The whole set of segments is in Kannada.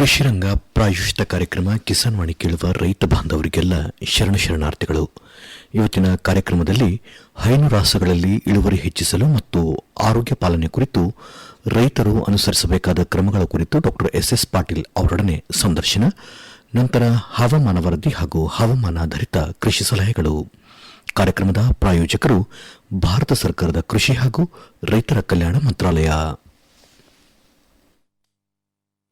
ಕೃಷಿರಂಗ ಪ್ರಾಯೋಜಿತ ಕಾರ್ಯಕ್ರಮ ಕಿಸಾನ್ ವಾಣಿ ಕೇಳುವ ರೈತ ಬಾಂಧವರಿಗೆಲ್ಲ ಶರಣ ಶರಣಾರ್ಥಿಗಳು. ಇವತ್ತಿನ ಕಾರ್ಯಕ್ರಮದಲ್ಲಿ ಹೈನು ರಾಸಗಳಲ್ಲಿ ಇಳುವರಿ ಹೆಚ್ಚಿಸಲು ಮತ್ತು ಆರೋಗ್ಯ ಪಾಲನೆ ಕುರಿತು ರೈತರು ಅನುಸರಿಸಬೇಕಾದ ಕ್ರಮಗಳ ಕುರಿತು ಡಾಕ್ಟರ್ ಎಸ್ ಎಸ್ ಪಾಟೀಲ್ ಅವರೊಡನೆ ಸಂದರ್ಶನ, ನಂತರ ಹವಾಮಾನ ವರದಿ ಹಾಗೂ ಹವಾಮಾನಾಧಾರಿತ ಕೃಷಿ ಸಲಹೆಗಳು. ಕಾರ್ಯಕ್ರಮದ ಪ್ರಾಯೋಜಕರು ಭಾರತ ಸರ್ಕಾರದ ಕೃಷಿ ಹಾಗೂ ರೈತರ ಕಲ್ಯಾಣ ಮಂತ್ರಾಲಯ.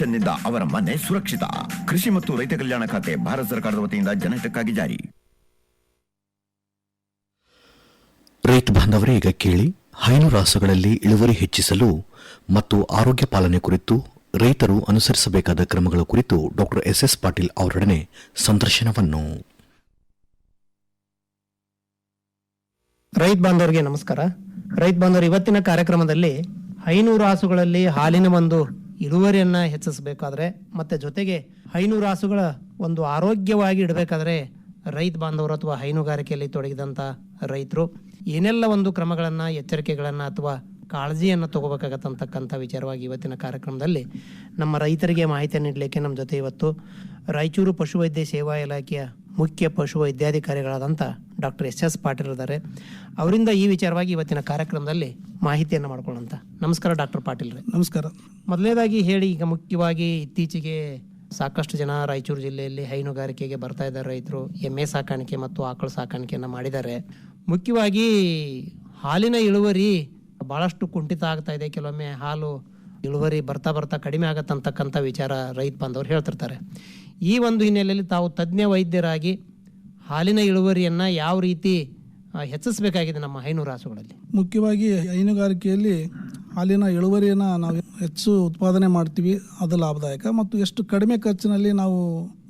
ಪೆನ್ಷನ್ನಿಂದ ಅವರ ಮನೆ ಸುರಕ್ಷಿತ. ಕೃಷಿ ಮತ್ತು ರೈತ ಕಲ್ಯಾಣ ಖಾತೆ ಭಾರತ ಸರ್ಕಾರದ ವತಿಯಿಂದ ಜನಹಿತಕ್ಕಾಗಿ ಜಾರಿ. ರೈತ ಬಾಂಧವರೇ ಈಗ ಕೇಳಿ ಹೈನು ರಾಸುಗಳಲ್ಲಿ ಇಳುವರಿ ಹೆಚ್ಚಿಸಲು ಮತ್ತು ಆರೋಗ್ಯ ಪಾಲನೆ ಕುರಿತು ರೈತರು ಅನುಸರಿಸಬೇಕಾದ ಕ್ರಮಗಳ ಕುರಿತು ಡಾಕ್ಟರ್ ಎಸ್ ಎಸ್ ಪಾಟೀಲ್ ಅವರೊಡನೆ ಸಂದರ್ಶನವನ್ನು. ರೈತ ಬಾಂಧವರಿಗೆ ನಮಸ್ಕಾರ. ರೈತ ಬಾಂಧವರು ಇವತ್ತಿನ ಕಾರ್ಯಕ್ರಮದಲ್ಲಿ ಐನೂರು ಹಸುಗಳಲ್ಲಿ ಹಾಲಿನ ಒಂದು ಇಳುವರಿಯನ್ನ ಹೆಚ್ಚಿಸಬೇಕಾದ್ರೆ, ಮತ್ತೆ ಜೊತೆಗೆ ಹೈನೂರು ರಾಸುಗಳ ಒಂದು ಆರೋಗ್ಯವಾಗಿ ಇಡಬೇಕಾದ್ರೆ ರೈತ ಬಾಂಧವರು ಅಥವಾ ಹೈನುಗಾರಿಕೆಯಲ್ಲಿ ತೊಡಗಿದಂಥ ರೈತರು ಏನೆಲ್ಲ ಒಂದು ಕ್ರಮಗಳನ್ನು, ಎಚ್ಚರಿಕೆಗಳನ್ನು ಅಥವಾ ಕಾಳಜಿಯನ್ನು ತಗೋಬೇಕಾಗತ್ತಂತಕ್ಕಂಥ ವಿಚಾರವಾಗಿ ಇವತ್ತಿನ ಕಾರ್ಯಕ್ರಮದಲ್ಲಿ ನಮ್ಮ ರೈತರಿಗೆ ಮಾಹಿತಿ ನೀಡಲಿಕ್ಕೆ ನಮ್ಮ ಜೊತೆ ಇವತ್ತು ರಾಯಚೂರು ಪಶುವೈದ್ಯ ಸೇವಾ ಇಲಾಖೆಯ ಮುಖ್ಯ ಪಶುವೈದ್ಯಾಧಿಕಾರಿಗಳಾದಂಥ ಡಾಕ್ಟರ್ ಎಸ್ ಎಸ್ ಪಾಟೀಲ್ ಇದ್ದಾರೆ. ಅವರಿಂದ ಈ ವಿಚಾರವಾಗಿ ಇವತ್ತಿನ ಕಾರ್ಯಕ್ರಮದಲ್ಲಿ ಮಾಹಿತಿಯನ್ನು ಮಾಡ್ಕೊಳ್ಳೋಂಥ ನಮಸ್ಕಾರ ಡಾಕ್ಟರ್ ಪಾಟೀಲ್ ರೀ. ನಮಸ್ಕಾರ. ಮೊದಲನೇದಾಗಿ ಹೇಳಿ ಈಗ ಮುಖ್ಯವಾಗಿ ಇತ್ತೀಚೆಗೆ ಸಾಕಷ್ಟು ಜನ ರಾಯಚೂರು ಜಿಲ್ಲೆಯಲ್ಲಿ ಹೈನುಗಾರಿಕೆಗೆ ಬರ್ತಾ ಇದ್ದಾರೆ ರೈತರು. ಎಮ್ಮೆ ಸಾಕಾಣಿಕೆ ಮತ್ತು ಆಕಳು ಸಾಕಾಣಿಕೆಯನ್ನು ಮಾಡಿದ್ದಾರೆ. ಮುಖ್ಯವಾಗಿ ಹಾಲಿನ ಇಳುವರಿ ಭಾಳಷ್ಟು ಕುಂಠಿತ ಆಗ್ತಾ ಇದೆ. ಕೆಲವೊಮ್ಮೆ ಹಾಲು ಇಳುವರಿ ಬರ್ತಾ ಬರ್ತಾ ಕಡಿಮೆ ಆಗತ್ತಂತಕ್ಕಂಥ ವಿಚಾರ ರೈತ ಬಾಂಧವರು ಹೇಳ್ತಿರ್ತಾರೆ. ಈ ಒಂದು ಹಿನ್ನೆಲೆಯಲ್ಲಿ ತಾವು ತಜ್ಞ ವೈದ್ಯರಾಗಿ ಹಾಲಿನ ಇಳುವರಿಯನ್ನು ಯಾವ ರೀತಿ ಹೆಚ್ಚಿಸಬೇಕಾಗಿದೆ ನಮ್ಮ ಹೈನೂರು ರಾಸುಗಳಲ್ಲಿ? ಮುಖ್ಯವಾಗಿ ಹೈನುಗಾರಿಕೆಯಲ್ಲಿ ಹಾಲಿನ ಇಳುವರಿಯನ್ನು ನಾವು ಹೆಚ್ಚು ಉತ್ಪಾದನೆ ಮಾಡ್ತೀವಿ, ಅದು ಲಾಭದಾಯಕ. ಮತ್ತು ಎಷ್ಟು ಕಡಿಮೆ ಖರ್ಚಿನಲ್ಲಿ ನಾವು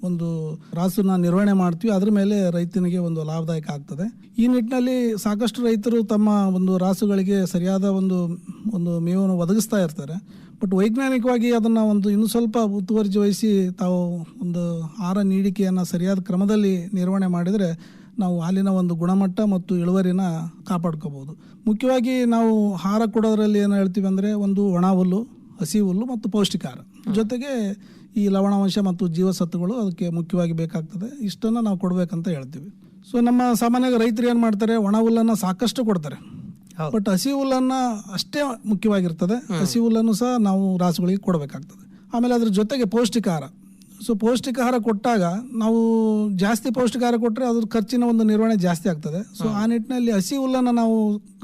ಒಂದು ರಾಸನ್ನ ನಿರ್ವಹಣೆ ಮಾಡ್ತೀವಿ, ಅದರ ಮೇಲೆ ರೈತನಿಗೆ ಒಂದು ಲಾಭದಾಯಕ ಆಗ್ತದೆ. ಈ ನಿಟ್ಟಿನಲ್ಲಿ ಸಾಕಷ್ಟು ರೈತರು ತಮ್ಮ ಒಂದು ರಾಸುಗಳಿಗೆ ಸರಿಯಾದ ಒಂದು ಒಂದು ಮೇವನ್ನು ಒದಗಿಸ್ತಾ ಇರ್ತಾರೆ. ಬಟ್ ವೈಜ್ಞಾನಿಕವಾಗಿ ಅದನ್ನು ಒಂದು ಇನ್ನು ಸ್ವಲ್ಪ ಮುತುವರ್ಜಿ ವಹಿಸಿ ತಾವು ಒಂದು ಆಹಾರ ನೀಡಿಕೆಯನ್ನು ಸರಿಯಾದ ಕ್ರಮದಲ್ಲಿ ನಿರ್ವಹಣೆ ಮಾಡಿದರೆ ನಾವು ಹಾಲಿನ ಒಂದು ಗುಣಮಟ್ಟ ಮತ್ತು ಇಳುವರಿನ ಕಾಪಾಡ್ಕೋಬೋದು ಮುಖ್ಯವಾಗಿ ನಾವು ಆಹಾರ ಕೊಡೋದ್ರಲ್ಲಿ ಏನು ಹೇಳ್ತೀವಿ ಅಂದರೆ ಒಂದು ಒಣ ಹುಲ್ಲು, ಹಸಿ ಹುಲ್ಲು ಮತ್ತು ಪೌಷ್ಟಿಕಾರ ಜೊತೆಗೆ ಈ ಲವಣಾಂಶ ಮತ್ತು ಜೀವಸತ್ವಗಳು ಅದಕ್ಕೆ ಮುಖ್ಯವಾಗಿ ಬೇಕಾಗ್ತದೆ. ಇಷ್ಟನ್ನು ನಾವು ಕೊಡಬೇಕಂತ ಹೇಳ್ತೀವಿ. ಸೊ ನಮ್ಮ ಸಾಮಾನ್ಯವಾಗಿ ರೈತರು ಏನು ಮಾಡ್ತಾರೆ, ಒಣ ಹುಲ್ಲನ್ನು ಸಾಕಷ್ಟು ಕೊಡ್ತಾರೆ. ಬಟ್ ಹಸಿ ಹುಲ್ಲನ್ನ ಅಷ್ಟೇ ಮುಖ್ಯವಾಗಿರ್ತದೆ. ಹಸಿ ಹುಲ್ಲನ್ನು ಸಹ ನಾವು ರಾಸುಗಳಿಗೆ ಕೊಡಬೇಕಾಗ್ತದೆ. ಆಮೇಲೆ ಅದ್ರ ಜೊತೆಗೆ ಪೌಷ್ಟಿಕಾಹಾರ. ಸೊ ಪೌಷ್ಟಿಕಾಹಾರ ಕೊಟ್ಟಾಗ ನಾವು ಜಾಸ್ತಿ ಪೌಷ್ಟಿಕಾಹಾರ ಕೊಟ್ಟರೆ ಅದ್ರ ಖರ್ಚಿನ ಒಂದು ನಿರ್ವಹಣೆ ಜಾಸ್ತಿ ಆಗ್ತದೆ. ಸೊ ಆ ನಿಟ್ಟಿನಲ್ಲಿ ಹಸಿ ಹುಲ್ಲನ್ನು ನಾವು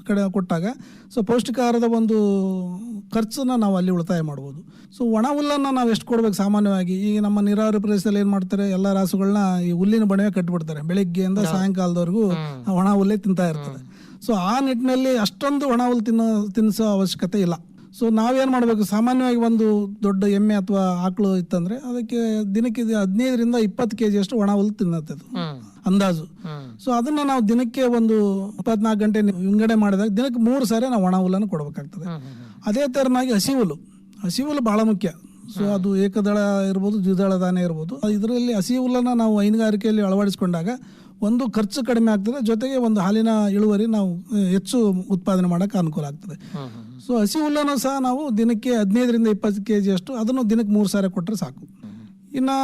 ಕಡೆ ಕೊಟ್ಟಾಗ ಸೊ ಪೌಷ್ಟಿಕಾಹಾರದ ಒಂದು ಖರ್ಚನ್ನ ನಾವು ಅಲ್ಲಿ ಉಳಿತಾಯ ಮಾಡ್ಬೋದು. ಸೊ ಒಣ ಹುಲ್ಲನ್ನು ನಾವು ಎಷ್ಟು ಕೊಡ್ಬೇಕು ಸಾಮಾನ್ಯವಾಗಿ? ಈಗ ನಮ್ಮ ನೀರಾವರಿ ಪ್ರದೇಶದಲ್ಲಿ ಏನು ಮಾಡ್ತಾರೆ? ಎಲ್ಲ ರಾಸುಗಳನ್ನ ಈ ಹುಲ್ಲಿನ ಬಣವೆ ಕಟ್ಟಿಬಿಡ್ತಾರೆ ಬೆಳಿಗ್ಗೆಯಿಂದ ಸಾಯಂಕಾಲದವರೆಗೂ ಒಣ ಹುಲ್ಲೇ ತಿಂತಾ ಇರ್ತದೆ. ಸೊ ಆ ನಿಟ್ಟಿನಲ್ಲಿ ಅಷ್ಟೊಂದು ಒಣ ಹುಲ್ಲು ತಿನ್ನೋ ತಿನ್ನಿಸೋ ಅವಶ್ಯಕತೆ ಇಲ್ಲ. ಸೊ ನಾವೇನು ಮಾಡಬೇಕು? ಸಾಮಾನ್ಯವಾಗಿ ಒಂದು ದೊಡ್ಡ ಎಮ್ಮೆ ಅಥವಾ ಆಕಳು ಇತ್ತಂದ್ರೆ ಅದಕ್ಕೆ ದಿನಕ್ಕೆ ಇದು ಹದಿನೈದರಿಂದ ಇಪ್ಪತ್ತು ಕೆ ಜಿಯಷ್ಟು ಒಣ ಹುಲ್ಲು ತಿನ್ನತ್ತೆ ಅದು. ಅಂದಾಜು. ಸೊ ಅದನ್ನ ನಾವು ದಿನಕ್ಕೆ ಒಂದು ಇಪ್ಪತ್ನಾಲ್ಕು ಗಂಟೆ ವಿಂಗಡೆ ಮಾಡಿದಾಗ ದಿನಕ್ಕೆ ಮೂರು ಸಾರಿ ನಾವು ಒಣ ಹುಲ್ಲನ್ನು ಕೊಡಬೇಕಾಗ್ತದೆ. ಅದೇ ತರನಾಗಿ ಹಸಿ ಹುಲ್ಲು. ಹಸಿ ಹುಲ್ಲು ಬಹಳ ಮುಖ್ಯ. ಸೊ ಅದು ಏಕದಳ ಇರ್ಬೋದು ದ್ವಿದಳ ಧಾನ್ಯ ಇರ್ಬೋದು. ಇದರಲ್ಲಿ ಹಸಿ ಹುಲ್ಲನ್ನು ನಾವು ಹೈನುಗಾರಿಕೆಯಲ್ಲಿ ಅಳವಡಿಸಿಕೊಂಡಾಗ ಒಂದು ಖರ್ಚು ಕಡಿಮೆ ಆಗ್ತದೆ ಜೊತೆಗೆ ಒಂದು ಹಾಲಿನ ಇಳುವರಿ ನಾವು ಹೆಚ್ಚು ಉತ್ಪಾದನೆ ಮಾಡೋಕ್ಕೆ ಅನುಕೂಲ ಆಗ್ತದೆ. ಸೊ ಹಸಿ ಹುಲ್ಲನ್ನು ಸಹ ನಾವು ದಿನಕ್ಕೆ ಹದಿನೈದರಿಂದ ಇಪ್ಪತ್ತು ಕೆ ಜಿಯಷ್ಟು ಅದನ್ನು ದಿನಕ್ಕೆ ಮೂರು ಸಾರಿ ಕೊಟ್ಟರೆ ಸಾಕು. ಇನ್ನು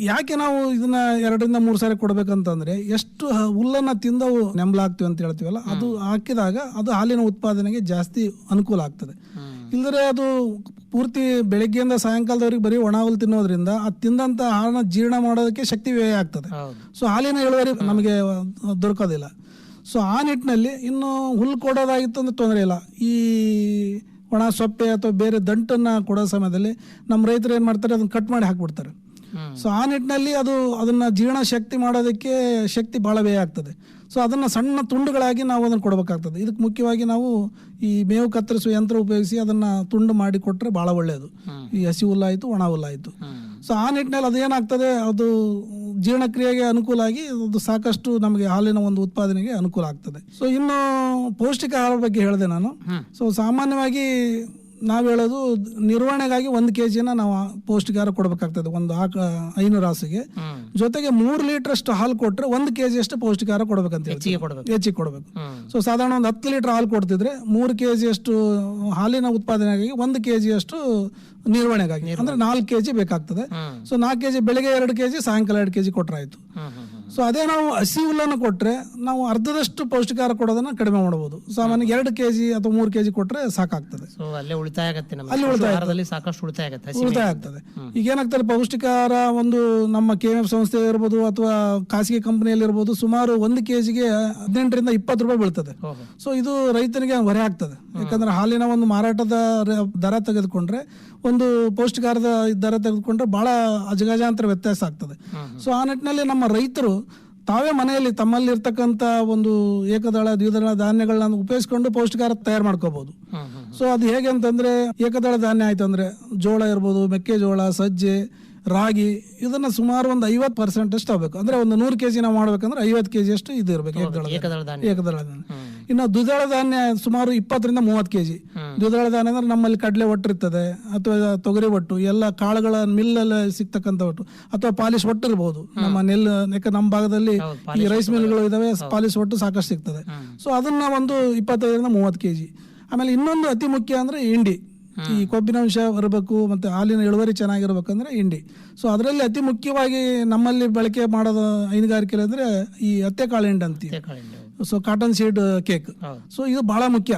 ಯಾಕೆ ನಾವು ಇದನ್ನ ಎರಡರಿಂದ ಮೂರು ಸಾರಿ ಕೊಡಬೇಕಂತಂದ್ರೆ ಎಷ್ಟು ಹುಲ್ಲನ್ನು ಹುಲ್ಲನ್ನ ತಿಂದವು ನೆಂಬಲಾಗ್ತೀವಿ ಅಂತ ಹೇಳ್ತೀವಲ್ಲ ಅದು ಹಾಕಿದಾಗ ಅದು ಹಾಲಿನ ಉತ್ಪಾದನೆಗೆ ಜಾಸ್ತಿ ಅನುಕೂಲ ಆಗ್ತದೆ. ಇಲ್ಲದ್ರೆ ಅದು ಪೂರ್ತಿ ಬೆಳಗ್ಗೆಯಿಂದ ಸಾಯಂಕಾಲದವರೆಗೆ ಬರೀ ಒಣ ತಿನ್ನೋದ್ರಿಂದ ಅದು ತಿಂದಂತ ಹಾಲನ್ನ ಜೀರ್ಣ ಮಾಡೋದಕ್ಕೆ ಶಕ್ತಿ ವ್ಯಯ ಆಗ್ತದೆ. ಸೊ ಹಾಲಿನ ಇಳುವರಿ ನಮಗೆ ದೊರಕೋದಿಲ್ಲ. ಸೊ ಆ ನಿಟ್ಟಿನಲ್ಲಿ ಇನ್ನು ಹುಲ್ಲು ಕೊಡೋದಾಗಿತ್ತು ಅಂದ್ರೆ ತೊಂದರೆ ಇಲ್ಲ. ಈ ಒಣ ಸೊಪ್ಪೆ ಅಥವಾ ಬೇರೆ ದಂಟನ್ನ ಕೊಡೋ ಸಮಯದಲ್ಲಿ ನಮ್ಮ ರೈತರು ಏನು ಮಾಡ್ತಾರೆ ಅದನ್ನ ಕಟ್ ಮಾಡಿ ಹಾಕ್ಬಿಡ್ತಾರೆ. ಸೊ ಆ ನಿಟ್ಟಿನಲ್ಲಿ ಅದು ಅದನ್ನ ಜೀರ್ಣ ಶಕ್ತಿ ಮಾಡೋದಕ್ಕೆ ಶಕ್ತಿ ಭಾಳ ವ್ಯಯ ಆಗ್ತದೆ. ಸೊ ಅದನ್ನು ಸಣ್ಣ ತುಂಡುಗಳಾಗಿ ನಾವು ಅದನ್ನು ಕೊಡಬೇಕಾಗ್ತದೆ. ಇದಕ್ಕೆ ಮುಖ್ಯವಾಗಿ ನಾವು ಈ ಮೇವು ಕತ್ತರಿಸುವ ಯಂತ್ರ ಉಪಯೋಗಿಸಿ ಅದನ್ನು ತುಂಡು ಮಾಡಿ ಕೊಟ್ಟರೆ ಭಾಳ ಒಳ್ಳೆಯದು ಈ ಹಸಿ ಹುಲ್ಲಾಯಿತು ಒಣ ಹುಲ್ಲಾಯಿತು. ಸೊ ಆ ನಿಟ್ಟಿನಲ್ಲಿ ಅದೇನಾಗ್ತದೆ ಅದು ಜೀರ್ಣಕ್ರಿಯೆಗೆ ಅನುಕೂಲ ಆಗಿ ಅದು ಸಾಕಷ್ಟು ನಮಗೆ ಹಾಲಿನ ಒಂದು ಉತ್ಪಾದನೆಗೆ ಅನುಕೂಲ ಆಗ್ತದೆ. ಸೊ ಇನ್ನು ಪೌಷ್ಟಿಕ ಆಹಾರ ಬಗ್ಗೆ ಹೇಳಿದೆ ನಾನು. ಸೊ ಸಾಮಾನ್ಯವಾಗಿ ನಾವು ಹೇಳೋದು ನಿರ್ವಹಣೆಗಾಗಿ ಒಂದು ಕೆ ಜಿನ ನಾವು ಪೌಷ್ಟಿಕಾರ ಕೊಡಬೇಕಾಗ್ತದೆ ಒಂದು ಆಕ ಐನೂರು ಹಾಸಿಗೆ. ಜೊತೆಗೆ ಮೂರು ಲೀಟರ್ ಅಷ್ಟು ಹಾಲು ಕೊಟ್ಟರೆ ಒಂದು ಕೆ ಅಷ್ಟು ಪೌಷ್ಟಿಕಾರ ಕೊಡ್ಬೇಕಂತ. ಹೆಚ್ಚಿಗೆ ಕೊಡಬೇಕು. ಸೊ ಸಾಧಾರಣ ಒಂದು ಹತ್ತು ಲೀಟರ್ ಹಾಲು ಕೊಡ್ತಿದ್ರೆ ಮೂರು ಕೆ ಅಷ್ಟು ಹಾಲಿನ ಉತ್ಪಾದನೆಗಾಗಿ ಒಂದು ಕೆ ಅಷ್ಟು ನಿರ್ವಹಣೆಗಾಗಿ ಅಂದ್ರೆ ನಾಲ್ಕು ಕೆ ಜಿ ಬೇಕಾಗ್ತದೆ ಸೊ ನಾಲ್ಕು ಕೆ ಜಿ ಬೆಳಿಗ್ಗೆ ಎರಡು ಕೆ ಜಿ ಸಾಯಂಕಾಲ ಎರಡು ಕೆ ಜಿ ಸೊ ಅದೇ ನಾವು ಹಸಿ ಹುಲ್ಲನ್ನು ಕೊಟ್ಟರೆ ನಾವು ಅರ್ಧದಷ್ಟು ಪೌಷ್ಟಿಕಾರ ಕೊಡೋದನ್ನ ಕಡಿಮೆ ಮಾಡಬಹುದು ಸಾಮಾನ್ಯ ಎರಡು ಕೆ ಜಿ ಅಥವಾ ಮೂರು ಕೆ ಜಿ ಕೊಟ್ಟರೆ ಸಾಕಾಗ್ತದೆ. ಸೊ ಅಲ್ಲೇ ಉಳಿತಾಯ ಆಗುತ್ತೆ ನಮ್ಮ ಅಲ್ಲಿ ಉಳಿತಾಯ ಆಹಾರದಲ್ಲಿ ಸಾಕಷ್ಟು ಉಳಿತಾಯ ಆಗತ್ತೆ ಹಸಿ ಉಳಿತಾಯ ಆಗ್ತದೆ. ಈಗ ಏನಾಗ್ತದೆ ಪೌಷ್ಟಿಕಾರ ಒಂದು ನಮ್ಮ ಕೆ ಎಫ್ ಸಂಸ್ಥೆ ಇರ್ಬೋದು ಅಥವಾ ಖಾಸಗಿ ಕಂಪನಿಯಲ್ಲಿ ಇರ್ಬೋದು ಸುಮಾರು ಒಂದು ಕೆ ಜಿಗೆ ಹದಿನೆಂಟರಿಂದ ಇಪ್ಪತ್ತು ರೂಪಾಯಿ ಬೀಳ್ತದೆ. ಸೊ ಇದು ರೈತನಿಗೆ ಹೊರೆ ಆಗ್ತದೆ. ಯಾಕಂದ್ರೆ ಹಾಲಿನ ಒಂದು ಮಾರಾಟದ ರ- ದರ ತೆಗೆದುಕೊಂಡ್ರೆ ಒಂದು ಪೌಷ್ಟಿಕಾರದ ದರ ತೆಗೆದುಕೊಂಡ್ರೆ ಬಹಳ ಅಜಗಜಾಂತರ ವ್ಯತ್ಯಾಸ ಆಗ್ತದೆ. ಸೊ ಆ ನಿಟ್ಟಿನಲ್ಲಿ ನಮ್ಮ ರೈತರು ತಾವೇ ಮನೆಯಲ್ಲಿ ತಮ್ಮಲ್ಲಿ ಇರ್ತಕ್ಕಂಥ ಒಂದು ಏಕದಳ ದ್ವಿದಳ ಧಾನ್ಯಗಳನ್ನ ಉಪಯೋಗಿಸ್ಕೊಂಡು ಪೌಷ್ಟಿಕಾರ ತಯಾರು ಮಾಡ್ಕೋಬಹುದು ಸೊ ಅದು ಹೇಗೆ ಅಂತಂದ್ರೆ ಏಕದಳ ಧಾನ್ಯ ಆಯ್ತು ಅಂದ್ರೆ ಜೋಳ ಇರ್ಬೋದು ಮೆಕ್ಕೆಜೋಳ ಸಜ್ಜೆ ರಾಗಿ ಇದನ್ನ ಸುಮಾರು ಒಂದು ಐವತ್ತು ಪರ್ಸೆಂಟ್ ಅಷ್ಟು ಆಗಬೇಕು. ಅಂದ್ರೆ ಒಂದು ನೂರು ಕೆಜಿ ನಾವು ಮಾಡ್ಬೇಕಂದ್ರೆ ಐವತ್ತು ಕೆಜಿ ಅಷ್ಟು ಇದು ಇರಬೇಕು ಏಕದಳ ಏಕದಳ ಧಾನ್ಯ. ಏಕದಳ ಧಾನ್ಯ. ಇನ್ನು ದ್ವಿದಳ ಧಾನ್ಯ ಸುಮಾರು ಇಪ್ಪತ್ತರಿಂದ ಮೂವತ್ತು ಕೆಜಿ. ದ್ವಿದಳ ಧಾನ್ಯ ಅಂದ್ರೆ ನಮ್ಮಲ್ಲಿ ಕಡಲೆ ಒಟ್ಟು ಇರ್ತದೆ ಅಥವಾ ತೊಗರಿ ಒಟ್ಟು ಎಲ್ಲ ಕಾಳುಗಳ ಮಿಲ್ಲಲ್ಲಿ ಸಿಗ್ತಕ್ಕಂಥ ಒಟ್ಟು ಅಥವಾ ಪಾಲಿಶ್ ಒಟ್ಟು ಇರ್ಬೋದು. ನಮ್ಮ ನೆಲ್ ಯಾಕೆ ನಮ್ಮ ಭಾಗದಲ್ಲಿ ಈ ರೈಸ್ ಮಿಲ್ಗಳು ಇದಾವೆ ಪಾಲಿಶ್ ಒಟ್ಟು ಸಾಕಷ್ಟು ಸಿಗ್ತದೆ. ಸೊ ಅದನ್ನ ಒಂದು ಇಪ್ಪತ್ತೈದರಿಂದ ಮೂವತ್ತು ಕೆಜಿ. ಆಮೇಲೆ ಇನ್ನೊಂದು ಅತಿ ಮುಖ್ಯ ಅಂದ್ರೆ ಹಿಂಡಿ. ಈ ಕೊಬ್ಬಿನಾಂಶ ಬರಬೇಕು ಮತ್ತೆ ಹಾಲಿನ ಇಳುವರಿ ಚೆನ್ನಾಗಿರ್ಬೇಕಂದ್ರೆ ಹಿಂಡಿ ಸೊ ಅದರಲ್ಲಿ ಅತಿ ಮುಖ್ಯವಾಗಿ ನಮ್ಮಲ್ಲಿ ಬಳಕೆ ಮಾಡೋದು ಹೈನುಗಾರಿಕೆ ಅಂದ್ರೆ ಈ ಅತ್ತೆ ಕಾಳು ಹಿಂಡಿ ಅಂತೀವಿ. So cotton seed cake so ಇದು ಬಹಳ ಮುಖ್ಯ.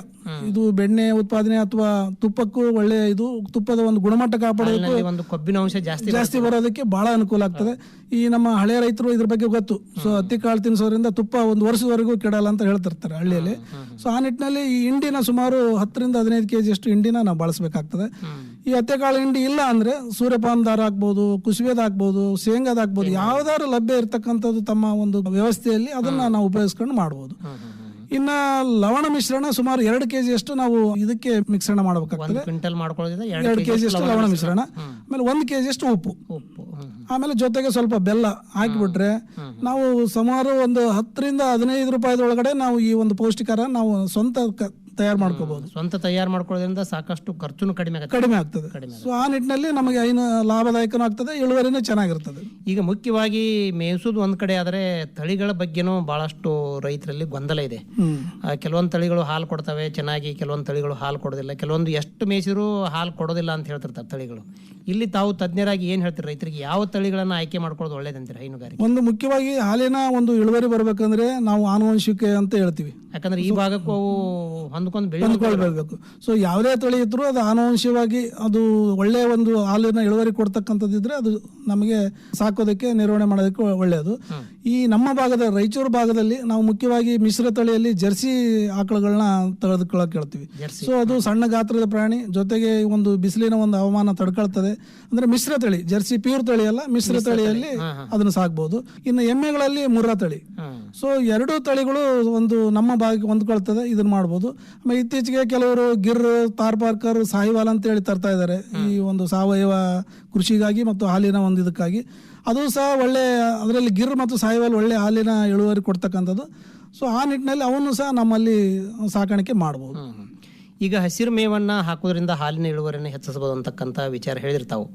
ಇದು ಬೆಣ್ಣೆ ಉತ್ಪಾದನೆ ಅಥವಾ ತುಪ್ಪಕ್ಕೂ ಒಳ್ಳೆ ಇದು ತುಪ್ಪದ ಒಂದು ಗುಣಮಟ್ಟ ಕಾಪಾಡೋದಕ್ಕೆ ಒಂದು ಕೊಬ್ಬಿನ ಅಂಶ ಜಾಸ್ತಿ ಜಾಸ್ತಿ ಬರೋದಕ್ಕೆ ಬಹಳ ಅನುಕೂಲ ಆಗ್ತದೆ. ಈ ನಮ್ಮ ಹಳೆಯ ರೈತರು ಇದ್ರ ಬಗ್ಗೆ ಗೊತ್ತು. ಸೊ ಹತ್ತಿ ಕಾಳು ತಿನ್ಸೋದ್ರಿಂದ ತುಪ್ಪ ಒಂದು ವರ್ಷದವರೆಗೂ ಕೆಡಲ್ಲ ಅಂತ ಹೇಳ್ತಿರ್ತಾರೆ ಹಳ್ಳಿಯಲ್ಲಿ. ಸೊ ಆ ನಿಟ್ಟಿನಲ್ಲಿ ಈ ಹಿಂಡಿನ ಸುಮಾರು ಹತ್ತರಿಂದ ಹದಿನೈದು ಕೆಜಿ ಅಷ್ಟು ಹಿಂಡಿನ ನಾವು ಬಳಸಬೇಕಾಗ್ತದೆ. ಈ ಹತ್ತೆಕಾಳು ಹಿಂಡಿ ಇಲ್ಲ ಅಂದ್ರೆ ಸೂರ್ಯಪಾನ ದಾರ ಹಾಕ್ಬೋದು ಶೇಂಗದ ಹಾಕ್ಬೋದು ಯಾವ್ದಾದ್ರು ಲಭ್ಯ ಇರತಕ್ಕಂಥದ್ದು ತಮ್ಮ ಒಂದು ವ್ಯವಸ್ಥೆಯಲ್ಲಿ ಅದನ್ನ ನಾವು ಉಪಯೋಗಿಸ್ಕೊಂಡು ಮಾಡ್ಬೋದು. ಇನ್ನ ಲವಣ ಮಿಶ್ರಣ ಸುಮಾರು ಎರಡು ಕೆಜಿ ಅಷ್ಟು ನಾವು ಇದಕ್ಕೆ ಮಿಶ್ರಣ ಮಾಡಬೇಕಾಗ್ತದೆ. ಎರಡು ಕೆಜಿ ಅಷ್ಟು ಲವಣ ಮಿಶ್ರಣ. ಆಮೇಲೆ ಒಂದು ಕೆಜಿ ಅಷ್ಟು ಉಪ್ಪು. ಆಮೇಲೆ ಜೊತೆಗೆ ಸ್ವಲ್ಪ ಬೆಲ್ಲ ಹಾಕಿಬಿಟ್ರೆ ನಾವು ಸುಮಾರು ಒಂದು ಹತ್ತರಿಂದ ಹದಿನೈದು ರೂಪಾಯಿದ ಒಳಗಡೆ ನಾವು ಈ ಒಂದು ಪೌಷ್ಟಿಕಾರ ನಾವು ಸ್ವಂತ ತಯಾರು ಮಾಡ್ಕೋಬಹುದು ಸ್ವಂತ ತಯಾರು ಮಾಡ್ಕೊಳ್ಳೋದ್ರಿಂದ ಸಾಕಷ್ಟು ಖರ್ಚುನು ಕಡಿಮೆ ಆಗುತ್ತೆ. ಕಡಿಮೆ ಆಗ್ತದೆ. ಸೊ ಆ ನಿಟ್ಟಿನಲ್ಲಿ ನಮಗೆ ಏನು ಲಾಭದಾಯಕನೂ ಆಗ್ತದೆ ಇಳುವರಿನೂ ಚೆನ್ನಾಗಿರ್ತದೆ. ಈಗ ಮುಖ್ಯವಾಗಿ ಮೇಯಿಸೋದು ಒಂದ್ ಕಡೆ ಆದ್ರೆ ತಳಿಗಳ ಬಗ್ಗೆನೂ ಬಹಳಷ್ಟು ರೈತರಲ್ಲಿ ಗೊಂದಲ ಇದೆ. ಕೆಲವೊಂದು ತಳಿಗಳು ಹಾಲು ಕೊಡ್ತವೆ ಚೆನ್ನಾಗಿ ಕೆಲವೊಂದು ತಳಿಗಳು ಹಾಲು ಕೊಡೋದಿಲ್ಲ. ಕೆಲವೊಂದು ಎಷ್ಟು ಮೇಯಿಸಿದ್ರು ಹಾಲು ಕೊಡೋದಿಲ್ಲ ಅಂತ ಹೇಳ್ತಿರ್ತಾರೆ ತಳಿಗಳು. ಇಲ್ಲಿ ತಾವು ತಜ್ಞರಾಗಿ ಏನ್ ಹೇಳ್ತೀರಿ ರೈತರಿಗೆ? ಯಾವ ತಳಿಗಳನ್ನ ಆಯ್ಕೆ ಮಾಡ್ಕೊಳ್ಳೋದು ಒಳ್ಳೇದಂತೀರಿ ಹೈನುಗಾರಿಕೆ? ಒಂದು ಮುಖ್ಯವಾಗಿ ಹಾಲಿನ ಒಂದು ಇಳುವರಿ ಬರ್ಬೇಕಂದ್ರೆ ನಾವು ಆನುವಂಶಿಕೆ ಅಂತ ಹೇಳ್ತೀವಿ. ಯಾಕಂದ್ರೆ ಈ ಭಾಗಕ್ಕೂ ಅವು ಹೊಂದ್ಕೊಂಡು ಹೊಂದ್ಕೊಳ್ಬೇಕು ಸೊ ಯಾವುದೇ ತಳಿ ಇದ್ರೂ ಅದು ಆನುವಂಶಿಕವಾಗಿ ಅದು ಒಳ್ಳೆಯ ಒಂದು ಹಾಲಿನ ಇಳುವರಿ ಕೊಡ್ತಕ್ಕಂಥದ್ದಿದ್ರೆ ಅದು ನಮಗೆ ಸಾಕೋದಕ್ಕೆ ನಿರ್ವಹಣೆ ಮಾಡೋದಕ್ಕೆ ಒಳ್ಳೆಯದು. ಈ ನಮ್ಮ ಭಾಗದ ರಾಯಚೂರು ಭಾಗದಲ್ಲಿ ನಾವು ಮುಖ್ಯವಾಗಿ ಮಿಶ್ರ ತಳಿಯಲ್ಲಿ ಜರ್ಸಿ ಆಕಳುಗಳನ್ನ ತೆಗೆದುಕೊಳ್ಳೋಕೆ ಹೇಳ್ತೀವಿ. ಸೊ ಅದು ಸಣ್ಣ ಗಾತ್ರದ ಪ್ರಾಣಿ ಜೊತೆಗೆ ಒಂದು ಬಿಸಿಲಿನ ಒಂದು ಹವಾಮಾನ ತಡ್ಕೊಳ್ತದೆ. ಅಂದ್ರೆ ಮಿಶ್ರ ತಳಿ ಜರ್ಸಿ ಪ್ಯೂರ್ ತಳಿ ಅಲ್ಲ ಮಿಶ್ರ ತಳಿಯಲ್ಲಿ ಅದನ್ನು ಸಾಕ್ಬಹುದು ಇನ್ನು ಎಮ್ಮೆಗಳಲ್ಲಿ ಮುರ್ರಾ ತಳಿ. ಸೊ ಎರಡು ತಳಿಗಳು ಒಂದು ನಮ್ಮ ಭಾಗಕ್ಕೆ ಹೊಂದ್ಕೊಳ್ತದೆ ಇದನ್ನ ಮಾಡ್ಬೋದು. ಆಮೇಲೆ ಇತ್ತೀಚೆಗೆ ಕೆಲವರು ಗಿರ್ ತಾರ್ ಪಾರ್ಕರ್ ಸಾಹಿವಾಲ್ ಅಂತ ಹೇಳಿ ತರ್ತಾ ಇದ್ದಾರೆ. ಈ ಒಂದು ಸಾವಯವ ಕೃಷಿಗಾಗಿ ಮತ್ತು ಹಾಲಿನ ಒಂದು ಇದಕ್ಕಾಗಿ. ಅದು ಸಹ ಒಳ್ಳೆ ಅದರಲ್ಲಿ ಗಿರ್ ಮತ್ತು ಸಾಹಿವಾಲ್ ಒಳ್ಳೆ ಹಾಲಿನ ಇಳುವರಿ ಕೊಡ್ತಕ್ಕಂಥದ್ದು. ಸೊ ಆ ನಿಟ್ಟಿನಲ್ಲಿ ಅವನು ಸಹ ನಮ್ಮಲ್ಲಿ ಸಾಕಾಣಿಕೆ ಮಾಡ್ಬೋದು. ಈಗ ಹಸಿರು ಮೇವನ್ನು ಹಾಕೋದ್ರಿಂದ ಹಾಲಿನ ಇಳುವರಿಯನ್ನು ಹೆಚ್ಚಿಸಬಹುದು ಅಂತಕ್ಕಂಥ ವಿಚಾರ ಹೇಳಿರ್ತಾವು.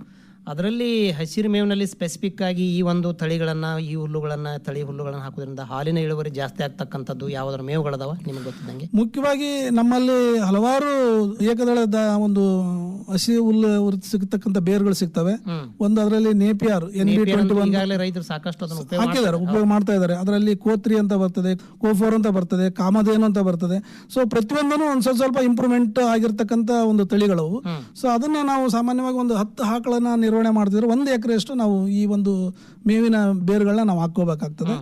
ಅದರಲ್ಲಿ ಹಸಿರು ಮೇವಿನಲ್ಲಿ ಸ್ಪೆಸಿಫಿಕ್ ಆಗಿ ಈ ಒಂದು ತಳಿಗಳನ್ನ ಈ ಹುಲ್ಲುಗಳನ್ನ ತಳಿ ಹುಲ್ಲುಗಳನ್ನ ಹಾಕೋದ್ರಿಂದ ಹಾಲಿನ ಇಳುವರಿ ಜಾಸ್ತಿ ಆಗ್ತಕ್ಕಂಥದ್ದು ಯಾವ್ದಾದ್ರು ಮೇವುಗಳದಾವ? ನಿಮಗೆ ಗೊತ್ತಿದ್ದಂಗೆ. ಮುಖ್ಯವಾಗಿ ನಮ್ಮಲ್ಲಿ ಹಲವಾರು ಏಕದಳದ ಒಂದು ಹಸಿ ಹುಲ್ಲು ಸಿಗತಕ್ಕಂಥ ಬೇರುಗಳು ಸಿಗ್ತವೆ. ಒಂದು ಅದರಲ್ಲಿ Napier N B twenty one. ಈಗಾಗಲೇ ರೈತರು ಸಾಕಷ್ಟು ಅದನ್ನು ಉಪಯೋಗ ಹಾಕಿದ್ದಾರೆ ಉಪಯೋಗ ಮಾಡ್ತಾ ಇದ್ದಾರೆ. ಅದರಲ್ಲಿ ಕೋತ್ರಿ ಅಂತ ಬರ್ತದೆ ಕೋಫೋರ್ ಅಂತ ಬರ್ತದೆ ಕಾಮಧೇನು ಅಂತ ಬರ್ತದೆ. ಸೊ ಪ್ರತಿಯೊಂದನು ಒಂದು ಸ್ವಲ್ಪ ಸ್ವಲ್ಪ ಇಂಪ್ರೂವ್ಮೆಂಟ್ ಆಗಿರ್ತಕ್ಕಂಥ ಒಂದು ತಳಿಗಳವು ಸೊ ಅದನ್ನ ನಾವು ಸಾಮಾನ್ಯವಾಗಿ ಒಂದು ಹತ್ತು ಆಕಳನ್ನ ನಿರ್ವಹಣೆ ಮಾಡ್ತಿದ್ರೆ ಒಂದು ಎಕರೆಯಷ್ಟು ನಾವು ಈ ಒಂದು ಮೇವಿನ ಬೇರುಗಳನ್ನ ನಾವು ಹಾಕೋಬೇಕಾಗ್ತದೆ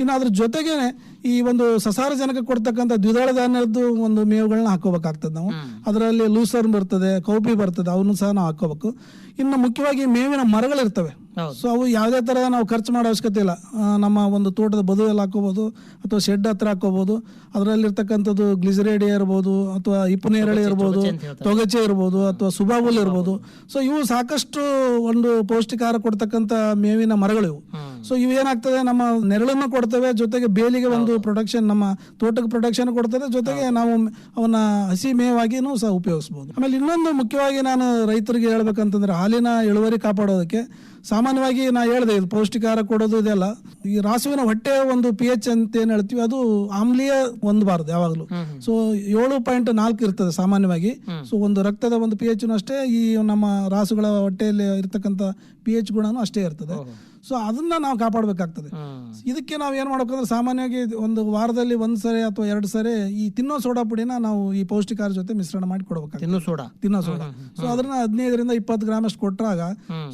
ಇನ್ನು ಅದ್ರ ಜೊತೆಗೆ ಈ ಒಂದು ಸಸಾರಜನಕ ಕೊಡ್ತಕ್ಕಂಥ ದ್ವಿದಳ ಧಾನ್ಯದ್ದು ಒಂದು ಮೇವುಗಳನ್ನ ಹಾಕೋಬೇಕಾಗ್ತದೆ ನಾವು. ಅದರಲ್ಲಿ ಲೂಸರ್ನ್ ಬರ್ತದೆ ಕೌಪಿ ಬರ್ತದೆ ಅವನ್ನು ಸಹ ನಾವು ಹಾಕೋಬೇಕು ಇನ್ನು ಮುಖ್ಯವಾಗಿ ಮೇವಿನ ಮರಗಳಿರ್ತವೆ. ಸೊ ಅವು ಯಾವುದೇ ಥರದ ನಾವು ಖರ್ಚು ಮಾಡೋ ಅವಶ್ಯಕತೆ ಇಲ್ಲ. ಆ, ನಮ್ಮ ಒಂದು ತೋಟದ ಬದುವಲ್ಲಿ ಹಾಕೋಬೋದು ಅಥವಾ ಶೆಡ್ ಹತ್ರ ಹಾಕೋಬೋದು ಅದರಲ್ಲಿರ್ತಕ್ಕಂಥದ್ದು ಗ್ಲಿಸರೇಡಿ ಇರ್ಬೋದು ಅಥವಾ ಇಪ್ಪನೇರಳೆ ಇರ್ಬೋದು ತೊಗಚೆ ಇರ್ಬೋದು ಅಥವಾ ಸುಬಾಬುಲ್ ಇರ್ಬೋದು. ಸೊ ಇವು ಸಾಕಷ್ಟು ಒಂದು ಪೌಷ್ಟಿಕಾರ ಕೊಡ್ತಕ್ಕಂಥ ಮೇವಿನ ಮರಗಳು ಇವು ಸೊ ಇವೇನಾಗ್ತದೆ ನಮ್ಮ ನೆರಳನ್ನು ಕೊಡ್ತವೆ ಜೊತೆಗೆ ಬೇಲಿಗೆ ಒಂದು ಪ್ರೊಟೆಕ್ಷನ್ ನಮ್ಮ ತೋಟಕ್ಕೆ ಪ್ರೊಟೆಕ್ಷನ್ ಕೊಡ್ತದೆ ಜೊತೆಗೆ ನಾವು ಅವನ್ನ ಹಸಿ ಮೇವಾಗಿನೂ ಸಹ ಉಪಯೋಗಿಸಬಹುದು ಆಮೇಲೆ ಇನ್ನೊಂದು ಮುಖ್ಯವಾಗಿ ನಾನು ರೈತರಿಗೆ ಹೇಳ್ಬೇಕಂತಂದ್ರೆ ಹಾಲಿನ ಇಳುವರಿ ಕಾಪಾಡೋದಕ್ಕೆ ಸಾಮಾನ್ಯವಾಗಿ ನಾ ಹೇಳಿದೆ ಇದು ಪೌಷ್ಟಿಕಾರ ಕೊಡೋದು ಇದೆಲ್ಲ. ಈ ರಾಸುವಿನ ಹೊಟ್ಟೆ ಒಂದು ಪಿ ಎಚ್ ಅಂತ ಏನು ಹೇಳ್ತೀವಿ ಅದು ಆಮ್ಲೀಯ ಹೊಂದಬಾರದು ಯಾವಾಗಲೂ. ಸೊ ಏಳು ಪಾಯಿಂಟ್ ನಾಲ್ಕು ಇರ್ತದೆ ಸಾಮಾನ್ಯವಾಗಿ. ಸೊ ಒಂದು ರಕ್ತದ ಒಂದು ಪಿ ಎಚ್ ಅಷ್ಟೇ ಈ ನಮ್ಮ ರಾಸುಗಳ ಹೊಟ್ಟೆಯಲ್ಲಿ ಇರ್ತಕ್ಕಂಥ ಪಿ ಎಚ್ ಗುಣನೂ ಅಷ್ಟೇ ಇರ್ತದೆ. ಸೊ ಅದನ್ನ ನಾವು ಕಾಪಾಡಬೇಕಾಗ್ತದೆ. ಇದಕ್ಕೆ ನಾವು ಏನ್ ಮಾಡ್ಬೇಕಂದ್ರೆ ಸಾಮಾನ್ಯವಾಗಿ ಒಂದು ವಾರದಲ್ಲಿ ಒಂದ್ ಸರಿ ಅಥವಾ ಎರಡು ಸರಿ ಈ ತಿನ್ನೋ ಸೋಡಾ ಪುಡಿನ ನಾವು ಈ ಪೌಷ್ಟಿಕಾರ ಜೊತೆ ಮಿಶ್ರಣ ಮಾಡಿ ಕೊಡಬೇಕಾಗ್ತದೆ. ತಿನ್ನೋ ಸೋಡಾ. ತಿನ್ನೋ ಸೋಡಾ. ಸೊ ಅದನ್ನ ಹದಿನೈದರಿಂದ ಇಪ್ಪತ್ತು ಗ್ರಾಮ್ ಅಷ್ಟು ಕೊಟ್ಟರಾಗ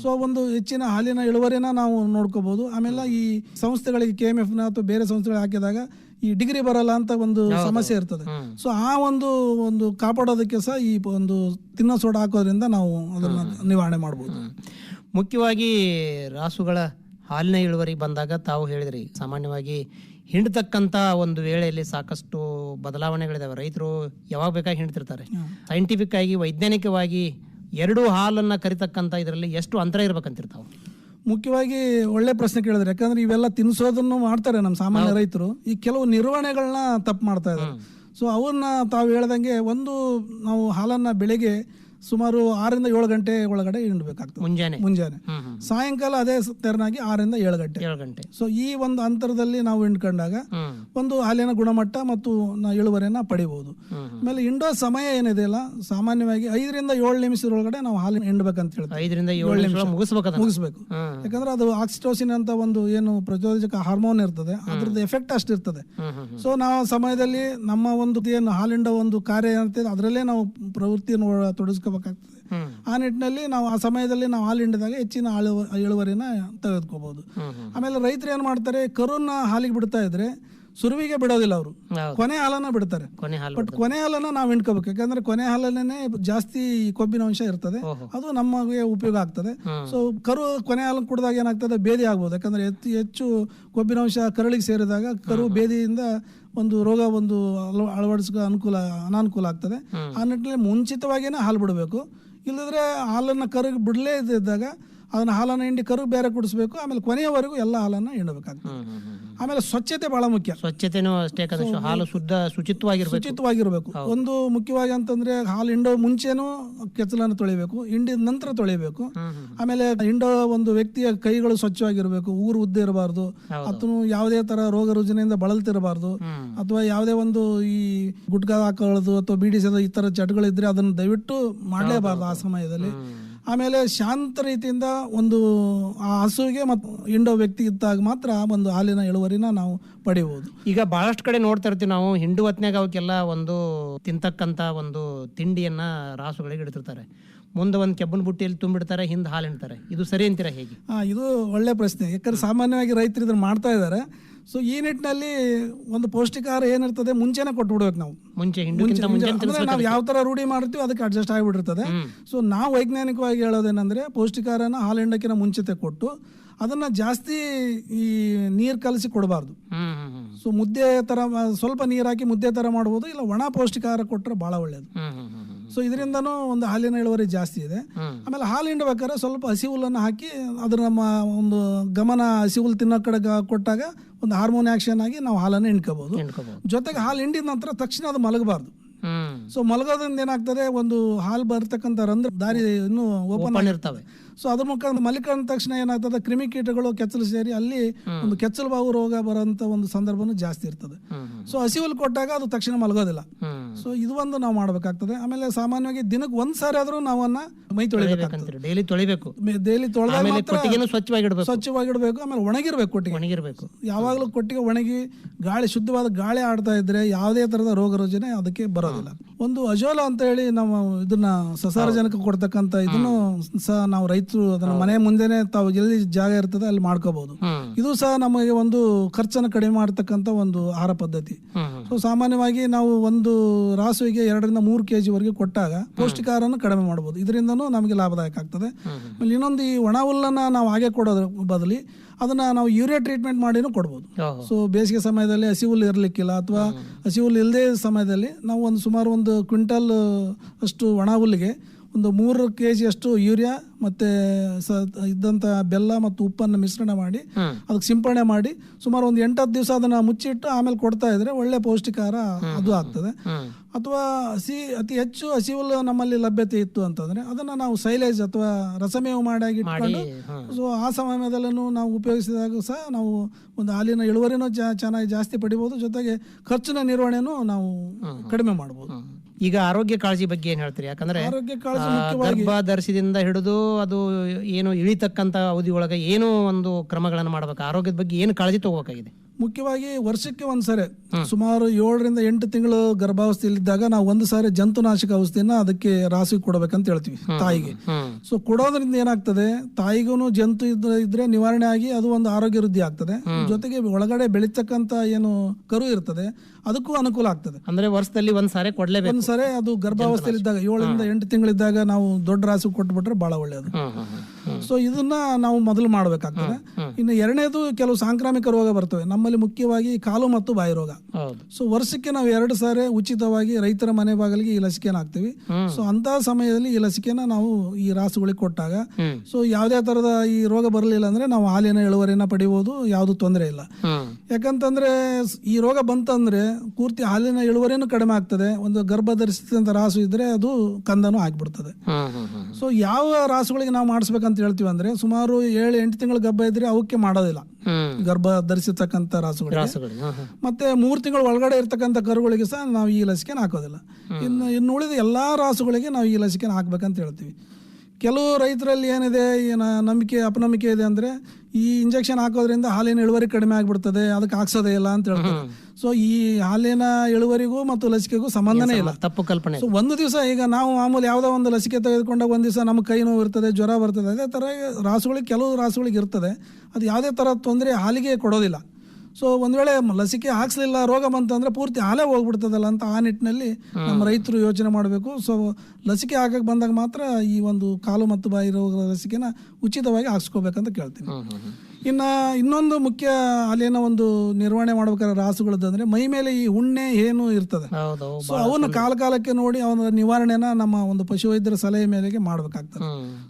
ಸೊ ಒಂದು ಹೆಚ್ಚಿನ ಹಾಲಿನ ಇಳುವರಿನ ನಾವು ನೋಡ್ಕೋಬಹುದು ಆಮೇಲೆ ಈ ಸಂಸ್ಥೆಗಳಿಗೆ ಕೆ ಎಂ ಎಫ್ನ ಅಥವಾ ಬೇರೆ ಸಂಸ್ಥೆಗಳಿಗೆ ಹಾಕಿದಾಗ ಈ ಡಿಗ್ರಿ ಬರಲ್ಲ ಅಂತ ಒಂದು ಸಮಸ್ಯೆ ಇರ್ತದೆ. ಸೊ ಆ ಒಂದು ಒಂದು ಕಾಪಾಡೋದಕ್ಕೆ ಸಹ ಈ ಒಂದು ತಿನ್ನೋ ಸೋಡ ಹಾಕೋದ್ರಿಂದ ನಾವು ಅದನ್ನ ನಿವಾರಣೆ ಮಾಡಬಹುದು ಮುಖ್ಯವಾಗಿ ರಾಸುಗಳ ಹಾಲಿನ ಇಳುವರಿ ಬಂದಾಗ ತಾವು ಹೇಳಿದ್ರಿ ಸಾಮಾನ್ಯವಾಗಿ ಹಿಂಡ್ತಕ್ಕಂಥ ಒಂದು ವೇಳೆಯಲ್ಲಿ ಸಾಕಷ್ಟು ಬದಲಾವಣೆಗಳಿದಾವೆ. ರೈತರು ಯಾವಾಗ ಬೇಕಾಗಿ ಹಿಂಡ್ತಿರ್ತಾರೆ. ಸೈಂಟಿಫಿಕ್ ಆಗಿ ವೈಜ್ಞಾನಿಕವಾಗಿ ಎರಡು ಹಾಲನ್ನು ಕರಿತಕ್ಕಂಥ ಇದರಲ್ಲಿ ಎಷ್ಟು ಅಂತರ ಇರಬೇಕಂತಿರ್ತಾವೆ? ಮುಖ್ಯವಾಗಿ ಒಳ್ಳೆ ಪ್ರಶ್ನೆ ಕೇಳಿದ್ರೆ ಯಾಕಂದ್ರೆ ಇವೆಲ್ಲ ತಿನ್ಸೋದನ್ನು ಮಾಡ್ತಾರೆ ನಮ್ಮ ಸಾಮಾನ್ಯ ರೈತರು. ಈ ಕೆಲವು ನಿರ್ವಹಣೆಗಳನ್ನ ತಪ್ಪು ಮಾಡ್ತಾ ಇದ್ದಾರೆ. ಸೊ ಅವನ್ನ ತಾವು ಹೇಳ್ದಂಗೆ ಒಂದು ನಾವು ಹಾಲನ್ನ ಬೆಳಿಗ್ಗೆ ಸುಮಾರು ಆರರಿಂದ ಏಳು ಗಂಟೆ ಒಳಗಡೆ ಹಿಂಡ್ಬೇಕಾಗ್ತದೆ ಮುಂಜಾನೆ. ಮುಂಜಾನೆ. ಸಾಯಂಕಾಲ ಅದೇ ತೆರನಾಗಿ ಆರರಿಂದ ಏಳು ಗಂಟೆ. ಏಳು ಗಂಟೆ. ಸೊ ಈ ಒಂದು ಅಂತರದಲ್ಲಿ ನಾವು ಹಿಂಡ್ಕೊಂಡಾಗ ಒಂದು ಹಾಲಿನ ಗುಣಮಟ್ಟ ಮತ್ತು ಇಳುವರಿಯನ್ನ ಪಡಿಬಹುದು ಆಮೇಲೆ ಇಂಡೋ ಸಮಯ ಏನಿದೆಯಲ್ಲ ಸಾಮಾನ್ಯವಾಗಿ ಐದರಿಂದ ಏಳು ನಿಮಿಷದೊಳಗಡೆ ನಾವು ಹಾಲಿನ ಹಿಂಡ್ಬೇಕಂತ ಹೇಳ್ತೀವಿ. ಐದರಿಂದ ಏಳು ನಿಮಿಷ ಮುಗಿಸಬೇಕು. ಯಾಕಂದ್ರೆ ಅದು ಆಕ್ಸಿಟೋಸಿನ್ ಅಂತ ಒಂದು ಏನು ಪ್ರಚೋದಕ ಹಾರ್ಮೋನ್ ಇರ್ತದೆ ಅದ್ರದ್ದು ಎಫೆಕ್ಟ್ ಅಷ್ಟಿರ್ತದೆ ಸೊ ನಾವು ಸಮಯದಲ್ಲಿ ನಮ್ಮ ಒಂದು ಏನು ಹಾಲಿಂಡ ಒಂದು ಕಾರ್ಯ ಅಂತ ಅದರಲ್ಲೇ ನಾವು ಪ್ರವೃತ್ತಿಯನ್ನು ಒಳ- ತೊಡಗಿಸ್ಕೋಬೇಕಾಗ್ತದೆ ಹ್ಮ್. ಆ ನಿಟ್ಟಿನಲ್ಲಿ ನಾವು ಆ ಸಮಯದಲ್ಲಿ ನಾವು ಹಾಲು ಹಿಂಡಿದಾಗ ಹೆಚ್ಚಿನ ಹಾಳು ಇಳುವರಿನ ತೆಗೆದುಕೋಬಹುದು ಆಮೇಲೆ ರೈತರು ಏನ್ ಮಾಡ್ತಾರೆ ಕರುನ ಹಾಲಿಗೆ ಬಿಡ್ತಾ ಇದ್ರೆ ಸುರುವಿಗೆ ಬಿಡೋದಿಲ್ಲ ಅವರು. ಕೊನೆ ಹಾಲನ್ನ ಬಿಡ್ತಾರೆ. ಹಾಲು ಬಟ್ ಕೊನೆ ಹಾಲನ್ನ ನಾವು ಹಿಂಡ್ಕೋಬೇಕು. ಯಾಕಂದ್ರೆ ಕೊನೆ ಹಾಲನ್ನೇ ಜಾಸ್ತಿ ಕೊಬ್ಬಿನ ಅಂಶ ಇರ್ತದೆ. ಅದು ನಮಗೆ ಉಪಯೋಗ ಆಗ್ತದೆ. ಸೊ ಕರು ಕೊನೆ ಹಾಲು ಕುಡಿದಾಗ ಏನಾಗ್ತದೆ ಬೇದಿ ಆಗ್ಬೋದು. ಯಾಕಂದ್ರೆ ಹೆಚ್ಚು ಕೊಬ್ಬಿನ ಅಂಶ ಕರುಳಿಗೆ ಸೇರಿದಾಗ ಕರು ಬೇದಿಯಿಂದ ಒಂದು ರೋಗ ಒಂದು ಅಳವ- ಅಳವಡಿಸ್ಕೊ ಅನುಕೂಲ ಅನಾನುಕೂಲ ಆಗ್ತದೆ. ಆ ನಿಟ್ಟಿನಲ್ಲಿ ಮುಂಚಿತವಾಗಿನೇ ಹಾಲು ಬಿಡಬೇಕು. ಇಲ್ಲದ್ರೆ ಹಾಲನ್ನು ಕರಗಿ ಬಿಡಲೇ ಇದ್ದಾಗ ಅದನ್ನ ಹಾಲನ್ನ ಹಿಂಡಿ ಕರು ಬೇರೆ ಕುಡಿಸ್ಬೇಕು. ಆಮೇಲೆ ಕೊನೆಯವರೆಗೂ ಎಲ್ಲ ಹಾಲನ್ನ ಹಿಂಡಬೇಕಾಗ್ತದೆ. ಆಮೇಲೆ ಸ್ವಚ್ಛತೆ ಬಹಳ ಮುಖ್ಯ. ಸ್ವಚ್ಛತೆನೂ ಅಷ್ಟೇ ಹಾಲು ಶುದ್ಧ ಶುಚಿತ್ವವಾಗಿರಬೇಕು. ಶುಚಿತ್ವವಾಗಿರ್ಬೇಕು. ಒಂದು ಮುಖ್ಯವಾಗಿ ಅಂತಂದ್ರೆ ಹಾಲು ಹಿಂಡೋ ಮುಂಚೆನೂ ಕೆಚ್ಚಲನ್ನು ತೊಳಿಬೇಕು ಹಿಂಡಿದ ನಂತರ ತೊಳಿಬೇಕು. ಆಮೇಲೆ ಹಿಂಡೋ ಒಂದು ವ್ಯಕ್ತಿಯ ಕೈಗಳು ಸ್ವಚ್ಛವಾಗಿರಬೇಕು ಊರು ಉದ್ದ ಇರಬಾರ್ದು ಅಥವಾ ಯಾವುದೇ ತರ ರೋಗ ರುಜಿನಿಂದ ಬಳಲ್ತಿರಬಾರ್ದು ಅಥವಾ ಯಾವುದೇ ಒಂದು ಈ ಗುಟ್ಕಾ ಹಾಕೊಳ್ಳೋದು ಅಥವಾ ಬೀಡಿಸೋದು ಸೇದೋ ಈ ತರ ಚಟಗಳಿದ್ರೆ ಅದನ್ನು ದಯವಿಟ್ಟು ಮಾಡಲೇಬಾರ್ದು ಆ ಸಮಯದಲ್ಲಿ. ಆಮೇಲೆ ಶಾಂತ ರೀತಿಯಿಂದ ಒಂದು ಆ ಹಸುವಿಗೆ ಮತ್ತು ಹಿಂಡೋ ವ್ಯಕ್ತಿ ಇದ್ದಾಗ ಮಾತ್ರ ಒಂದು ಹಾಲಿನ ಇಳುವರಿನ ನಾವು ಪಡೆಯಬಹುದು. ಈಗ ಬಹಳಷ್ಟು ಕಡೆ ನೋಡ್ತಾ ಇರ್ತೀವಿ ನಾವು ಹಿಂಡು ಹೊತ್ನ್ಯಾಗ ಅವಕ್ಕೆಲ್ಲ ಒಂದು ತಿಂತಕ್ಕಂಥ ಒಂದು ತಿಂಡಿಯನ್ನ ರಾಸುಗಳಿಗೆ ಇಡ್ತಿರ್ತಾರೆ. ಮುಂದೆ ಒಂದು ಕೆಬ್ಬನ ಬುಟ್ಟಿಯಲ್ಲಿ ತುಂಬಿಡ್ತಾರೆ ಹಿಂದೆ ಹಾಲು ಹಿಂಡ್ತಾರೆ. ಇದು ಸರಿ ಅಂತೀರಾ ಹೇಗೆ? ಆ, ಇದು ಒಳ್ಳೆ ಪ್ರಶ್ನೆ. ಯಾಕಂದ್ರೆ ಸಾಮಾನ್ಯವಾಗಿ ರೈತರು ಇದನ್ನು ಮಾಡ್ತಾ ಇದ್ದಾರೆ. ಸೊ ಈ ನಿಟ್ಟಿನಲ್ಲಿ ಒಂದು ಪೌಷ್ಟಿಕಾಹಾರ ಏನಿರ್ತದೆ ಮುಂಚೆನೆ ಕೊಟ್ಬಿಡ್ಬೇಕು ನಾವು. ಮುಂಚೆ ಮುಂಚೆ ಅಂದ್ರೆ ನಾವು ಯಾವ ತರ ರೂಢಿ ಮಾಡ್ತೀವಿ ಅದಕ್ಕೆ ಅಡ್ಜಸ್ಟ್ ಆಗಿಬಿಟ್ಟಿರ್ತದೆ. ಸೊ ನಾವು ವೈಜ್ಞಾನಿಕವಾಗಿ ಹೇಳೋದೇನೆಂದ್ರೆ ಪೌಷ್ಟಿಕಾರನ ಹಾಲು ಮುಂಚಿತ ಮುಂಚಿತೆ ಕೊಟ್ಟು ಅದನ್ನ ಜಾಸ್ತಿ ಈ ನೀರು ಕಲಸಿ ಕೊಡಬಾರ್ದು. ಸೊ ಮುದ್ದೆ ತರ ಸ್ವಲ್ಪ ನೀರು ಹಾಕಿ ಮುದ್ದೆ ತರ ಮಾಡ್ಬೋದು ಇಲ್ಲ ಒಣ ಪೌಷ್ಟಿಕಾಹಾರ ಕೊಟ್ಟರೆ ಭಾಳ ಒಳ್ಳೆಯದು ಹ್ಮ್ ಹ್ಮ್ ಸೊ ಇದರಿಂದನೂ ಒಂದು ಹಾಲಿನ ಇಳುವರಿ ಜಾಸ್ತಿ ಇದೆ. ಆಮೇಲೆ ಹಾಲು ಹಿಂಡಬೇಕಾದ್ರೆ ಸ್ವಲ್ಪ ಹಸಿ ಹುಲ್ಲನ್ನು ಹಾಕಿ ಅದ್ರ ನಮ್ಮ ಒಂದು ಗಮನ ಹಸಿ ಹುಲ್ಲು ತಿನ್ನೋ ಕಡೆ ಕೊಟ್ಟಾಗ ಒಂದು ಹಾರ್ಮೋನ್ ಆಕ್ಷನ್ ಆಗಿ ನಾವು ಹಾಲನ್ನು ಹಿಂಡ್ಕೋಬಹುದು ಹಿಂಡ್ಕೋಬಹುದು ಜೊತೆಗೆ ಹಾಲು ಹಿಂಡಿದ ನಂತರ ತಕ್ಷಣ ಅದು ಮಲಗಬಾರ್ದು. ಸೊ ಮಲಗೋದ್ರಿಂದ ಏನಾಗ್ತದೆ ಒಂದು ಹಾಲು ಬರ್ತಕ್ಕಂಥ ರಂಧ್ರ ದಾರಿ ಇನ್ನೂ ಓಪನ್ ಓಪನ್ ಇರ್ತವೆ. ಸೊ ಅದ್ರ ಮುಖಾಂತರ ಮಲಿಕಂದ ತಕ್ಷಣ ಏನಾಗ್ತದೆ? ಕ್ರಿಮಿಕೀಟಗಳು ಕೆಚ್ಚಲು ಸೇರಿ ಅಲ್ಲಿ ಒಂದು ಕೆಚ್ಚಲು ಬಾವು ರೋಗ ಬರೋಂಥ ಒಂದು ಸಂದರ್ಭನೂ ಜಾಸ್ತಿ ಇರ್ತದೆ. ಸೊ ಹಸಿವಲ್ಲಿ ಕೊಟ್ಟಾಗ ಅದು ತಕ್ಷಣ ಮಲಗೋದಿಲ್ಲ. ಸೊ ಇದು ಒಂದು ನಾವು ಮಾಡಬೇಕಾಗ್ತದೆ. ಆಮೇಲೆ ಸಾಮಾನ್ಯವಾಗಿ ದಿನಕ್ಕೆ ಒಂದ್ ಸಾರಿ ಆದ್ರೂ ನಾವನ್ನ ಮೈ ಡೈಲಿ ತೊಳಿಬೇಕು. ಡೈಲಿ ತೊಳೆದಾಗ ಆಮೇಲೆ ಮಾತ್ರ ಕೊಟ್ಟಿಗೆನೂ ಸ್ವಚ್ಛವಾಗಿಡ್ಬೇಕು. ಸ್ವಚ್ಛವಾಗಿಡ್ಬೇಕು. ಆಮೇಲೆ ಒಣಗಿರ್ಬೇಕು ಕೊಟ್ಟಿಗೆ. ಒಣಗಿರ್ಬೇಕು. ಯಾವಾಗಲೂ ಕೊಟ್ಟಿಗೆ ಒಣಗಿ ಗಾಳಿ ಶುದ್ಧವಾದ ಗಾಳಿ ಆಡ್ತಾ ಇದ್ರೆ ಯಾವುದೇ ತರದ ರೋಗ ರುಜಿನ ಅದಕ್ಕೆ ಬರೋದಿಲ್ಲ. ಒಂದು ಅಜೋಲ ಅಂತ ಹೇಳಿ ನಾವು ಇದನ್ನ ಸಸಾರಜನಕ ಕೊಡ್ತಕ್ಕಂತ ಇದನ್ನು ಸಹ ನಾವು ರೈತರು ಅದನ್ನ ಮನೆ ಮುಂದೆನೆ ತಾವು ಎಲ್ಲಿ ಜಾಗ ಇರ್ತದೆ ಅಲ್ಲಿ ಮಾಡ್ಕೋಬಹುದು ಇದು ಸಹ ನಮಗೆ ಒಂದು ಖರ್ಚನ್ನು ಕಡಿಮೆ ಮಾಡತಕ್ಕಂತ ಒಂದು ಆಹಾರ ಪದ್ಧತಿ. ಸೊ ಸಾಮಾನ್ಯವಾಗಿ ನಾವು ಒಂದು ರಾಸುವಿಗೆ ಎರಡರಿಂದ ಮೂರು ಕೆ ಜಿವರೆಗೆ ಕೊಟ್ಟಾಗ ಪೌಷ್ಟಿಕಾರನ್ನು ಕಡಿಮೆ ಮಾಡ್ಬೋದು. ಇದರಿಂದನೂ ನಮಗೆ ಲಾಭದಾಯಕ ಆಗ್ತದೆ. ಆಮೇಲೆ ಇನ್ನೊಂದು ಈ ಒಣ ಹುಲ್ಲನ್ನು ನಾವು ಹಾಗೆ ಕೊಡೋದ್ರ ಬದಲಿ ಅದನ್ನ ನಾವು ಯೂರಿಯಾ ಟ್ರೀಟ್ಮೆಂಟ್ ಮಾಡಿನೂ ಕೊಡ್ಬೋದು. ಓಹೋ. ಸೊ ಬೇಸಿಗೆ ಸಮಯದಲ್ಲಿ ಹಸಿ ಹುಲ್ಲು ಇರಲಿಕ್ಕಿಲ್ಲ ಅಥವಾ ಹಸಿ ಹುಲ್ಲು ಇಲ್ಲದೆ ಸಮಯದಲ್ಲಿ ನಾವು ಒಂದು ಸುಮಾರು ಒಂದು ಕ್ವಿಂಟಲ್ ಅಷ್ಟು ಒಣ ಹುಲ್ಲಿಗೆ ಒಂದು ಮೂರು ಕೆ ಜಿಯಷ್ಟು ಯೂರಿಯಾ ಮತ್ತೆ ಸ ಇದ್ದಂಥ ಬೆಲ್ಲ ಮತ್ತು ಉಪ್ಪನ್ನು ಮಿಶ್ರಣ ಮಾಡಿ ಅದಕ್ಕೆ ಸಿಂಪಡಣೆ ಮಾಡಿ ಸುಮಾರು ಒಂದು ಎಂಟತ್ತು ದಿವಸ ಅದನ್ನು ಮುಚ್ಚಿಟ್ಟು ಆಮೇಲೆ ಕೊಡ್ತಾ ಇದ್ರೆ ಒಳ್ಳೆ ಪೌಷ್ಟಿಕಾರ ಅದು ಆಗ್ತದೆ. ಅಥವಾ ಹಸಿ ಅತಿ ಹೆಚ್ಚು ಹಸಿ ಹುಲ್ಲು ನಮ್ಮಲ್ಲಿ ಲಭ್ಯತೆ ಇತ್ತು ಅಂತಂದ್ರೆ ಅದನ್ನ ನಾವು ಸೈಲೇಜ್ ಅಥವಾ ರಸಮೇವು ಮಾಡಿ ಇಟ್ಕೊಂಡು ಸೊ ಆ ಸಮಯದಲ್ಲೂ ನಾವು ಉಪಯೋಗಿಸಿದಾಗ ಸಹ ನಾವು ಒಂದು ಹಾಲಿನ ಇಳುವರಿನೂ ಚೆನ್ನಾಗಿ ಜಾಸ್ತಿ ಪಡಿಬೋದು ಜೊತೆಗೆ ಖರ್ಚಿನ ನಿರ್ವಹಣೆನೂ ನಾವು ಕಡಿಮೆ ಮಾಡ್ಬೋದು. ಈಗ ಆರೋಗ್ಯ ಕಾಳಜಿ ಬಗ್ಗೆ ಏನ್ ಹೇಳ್ತೀರಿ? ಯಾಕಂದ್ರೆ ಆರೋಗ್ಯ ಕಾಳಜಿ ಮುಖ್ಯವಾಗಿ ಗರ್ಭ ಧರಿಸಿದಿಂದ ಹಿಡಿದು ಅದು ಏನು ಇಳಿತಕ್ಕಂತ ಅವಧಿ ಒಳಗೆ ಏನು ಒಂದು ಕ್ರಮಗಳನ್ನು ಮಾಡ್ಬೇಕು? ಆರೋಗ್ಯದ ಬಗ್ಗೆ ಏನು ಕಾಳಜಿ ತಗೋಬೇಕಾಗಿದೆ? ಮುಖ್ಯವಾಗಿ ವರ್ಷಕ್ಕೆ ಒಂದ್ಸರಿ ಸುಮಾರು ಏಳರಿಂದ ಎಂಟು ತಿಂಗಳು ಗರ್ಭಾವಸ್ಥೆಯಲ್ಲಿದ್ದಾಗ ನಾವು ಒಂದು ಸಾರಿ ಜಂತುನಾಶಕ ಔಷಧಿನ ಅದಕ್ಕೆ ರಾಸಿಗೆ ಕೊಡಬೇಕಂತ ಹೇಳ್ತೀವಿ ತಾಯಿಗೆ. ಸೊ ಕೊಡೋದ್ರಿಂದ ಏನಾಗ್ತದೆ ತಾಯಿಗೂ ಜಂತು ಇದ್ರೆ ನಿವಾರಣೆ ಆಗಿ ಅದು ಒಂದು ಆರೋಗ್ಯ ವೃದ್ಧಿ ಆಗ್ತದೆ. ಜೊತೆಗೆ ಒಳಗಡೆ ಬೆಳೀತಕ್ಕಂತ ಏನು ಕರು ಇರ್ತದೆ ಅದಕ್ಕೂ ಅನುಕೂಲ ಆಗ್ತದೆ. ಅಂದ್ರೆ ವರ್ಷದಲ್ಲಿ ಒಂದ್ ಸಾರಿ ಕೊಡ್ಲೇಬೇಕು. ಒಂದ್ಸರಿ ಅದು ಗರ್ಭಾವಸ್ಥೆಯಲ್ಲಿದ್ದಾಗ ಏಳರಿಂದ ಎಂಟು ತಿಂಗಳಿದ್ದಾಗ ನಾವು ದೊಡ್ಡ ರಾಸು ಕೊಟ್ಬಿಟ್ರೆ ಬಹಳ ಒಳ್ಳೆಯದು. ಸೊ ಇದನ್ನ ನಾವು ಮೊದಲು ಮಾಡಬೇಕಾಗ್ತದೆ. ಇನ್ನು ಎರಡನೇದು ಕೆಲವು ಸಾಂಕ್ರಾಮಿಕ ರೋಗ ಬರ್ತವೆ. ನಮ್ಮಲ್ಲಿ ಮುಖ್ಯವಾಗಿ ಕಾಲು ಮತ್ತು ಬಾಯಿ ರೋಗ. ಸೊ ವರ್ಷಕ್ಕೆ ನಾವು ಎರಡು ಸಾರಿ ಉಚಿತವಾಗಿ ರೈತರ ಮನೆ ಬಾಗಿಲಿಗೆ ಈ ಲಸಿಕೆನ ಹಾಕ್ತೀವಿ. ಸೊ ಅಂತ ಸಮಯದಲ್ಲಿ ಈ ಲಸಿಕೆನ ನಾವು ಈ ರಾಸುಗಳಿಗೆ ಕೊಟ್ಟಾಗ ಸೊ ಯಾವುದೇ ತರದ ಈ ರೋಗ ಬರಲಿಲ್ಲ ಅಂದ್ರೆ ನಾವು ಹಾಲಿನ ಇಳುವರಿನ ಪಡಿಬಹುದು ಯಾವುದು ತೊಂದರೆ ಇಲ್ಲ. ಯಾಕಂತಂದ್ರೆ ಈ ರೋಗ ಬಂತಂದ್ರೆ ಪೂರ್ತಿ ಹಾಲಿನ ಇಳುವರಿನೂ ಕಡಿಮೆ ಆಗ್ತದೆ. ಒಂದು ಗರ್ಭ ಧರಿಸಿದಂತ ರಾಸು ಇದ್ರೆ ಅದು ಕಂದನೂ ಆಗ್ಬಿಡ್ತದೆ. ಸೊ ಯಾವ ರಾಸುಗಳಿಗೆ ನಾವು ಮಾಡಿಸ್ಬೇಕಂತ ಹೇಳ್ತೀವಿ ಅಂದ್ರೆ ಸುಮಾರು ಏಳು ಎಂಟು ತಿಂಗಳ ಗರ್ಭ ಇದ್ರೆ ಅವಕ್ಕೆ ಮಾಡೋದಿಲ್ಲ. ಗರ್ಭ ಧರಿಸಿರ್ತಕ್ಕಂಥ ರಾಸುಗಳಿಗೆ. ರಾಸುಗಳು. ಮತ್ತೆ ಮೂರು ತಿಂಗಳ ಒಳಗಡೆ ಇರ್ತಕ್ಕಂಥ ಕರುಗಳಿಗೆ ಸಹ ನಾವು ಈ ಲಸಿಕೆನ ಹಾಕೋದಿಲ್ಲ. ಇನ್ನು ಇನ್ನು ಉಳಿದ ಎಲ್ಲಾ ರಾಸುಗಳಿಗೆ ನಾವು ಈ ಲಸಿಕೆನ ಹಾಕ್ಬೇಕಂತ ಹೇಳ್ತೀವಿ. ಕೆಲವು ರೈತರಲ್ಲಿ ಏನಿದೆ ಏನ ನಂಬಿಕೆ ಅಪನಂಬಿಕೆ ಇದೆ ಅಂದ್ರೆ ಈ ಇಂಜೆಕ್ಷನ್ ಹಾಕೋದ್ರಿಂದ ಹಾಲಿನ ಇಳುವರಿ ಕಡಿಮೆ ಆಗ್ಬಿಡ್ತದೆ ಅದಕ್ಕೆ ಹಾಕ್ಸೋದೇ ಇಲ್ಲ ಅಂತ ಹೇಳ್ತಾರೆ. ಸೊ ಈ ಹಾಲಿನ ಇಳುವರಿಗೂ ಮತ್ತು ಲಸಿಕೆಗೂ ಸಂಬಂಧನೇ ಇಲ್ಲ. ತಪ್ಪು ಕಲ್ಪನೆ. ಸೊ ಒಂದು ದಿವಸ ಈಗ ನಾವು ಮಾಮೂಲಿ ಯಾವುದೋ ಒಂದು ಲಸಿಕೆ ತೆಗೆದುಕೊಂಡಾಗ ಒಂದು ದಿವಸ ನಮ್ಮ ಕೈ ನೋವು ಇರ್ತದೆ ಜ್ವರ ಬರ್ತದೆ ಅದೇ ಥರ ರಾಸುಗಳಿಗೆ ಕೆಲವು ರಾಸುಗಳಿಗೆ ಇರ್ತದೆ. ಅದು ಯಾವುದೇ ಥರ ತೊಂದರೆ ಹಾಲಿಗೆ ಕೊಡೋದಿಲ್ಲ. ಸೊ ಒಂದ್ ವೇಳೆ ಲಸಿಕೆ ಹಾಕ್ಸ್ಲಿಲ್ಲ ರೋಗ ಬಂತಂದ್ರೆ ಪೂರ್ತಿ ಹಾಲೇ ಹೋಗ್ಬಿಡ್ತದಲ್ಲ ಅಂತ ಆ ನಿಟ್ಟಿನಲ್ಲಿ ನಮ್ಮ ರೈತರು ಯೋಚನೆ ಮಾಡಬೇಕು. ಸೊ ಲಸಿಕೆ ಹಾಕಕ್ಕೆ ಬಂದಾಗ ಮಾತ್ರ ಈ ಒಂದು ಕಾಲು ಮತ್ತು ಬಾಯಿ ರೋಗ ಲಸಿಕೆನ ಉಚಿತವಾಗಿ ಹಾಕ್ಸ್ಕೋಬೇಕಂತ ಕೇಳ್ತೀನಿ. ಇನ್ನ ಇನ್ನೊಂದು ಮುಖ್ಯ ಅಲ್ಲಿನ ಒಂದು ನಿರ್ವಹಣೆ ಮಾಡ್ಬೇಕಾದ್ರೆ ರಾಸುಗಳದ್ದಂದ್ರೆ ಮೈ ಮೇಲೆ ಈ ಉಣ್ಣೆ ಏನು ಇರ್ತದೆ. ಸೊ ಅವನ್ನ ಕಾಲ ಕಾಲಕ್ಕೆ ನೋಡಿ ಅವನ ನಿವಾರಣೆನ ನಮ್ಮ ಒಂದು ಪಶುವೈದ್ಯರ ಸಲಹೆ ಮೇಲೆಗೆ ಮಾಡ್ಬೇಕಾಗ್ತದೆ.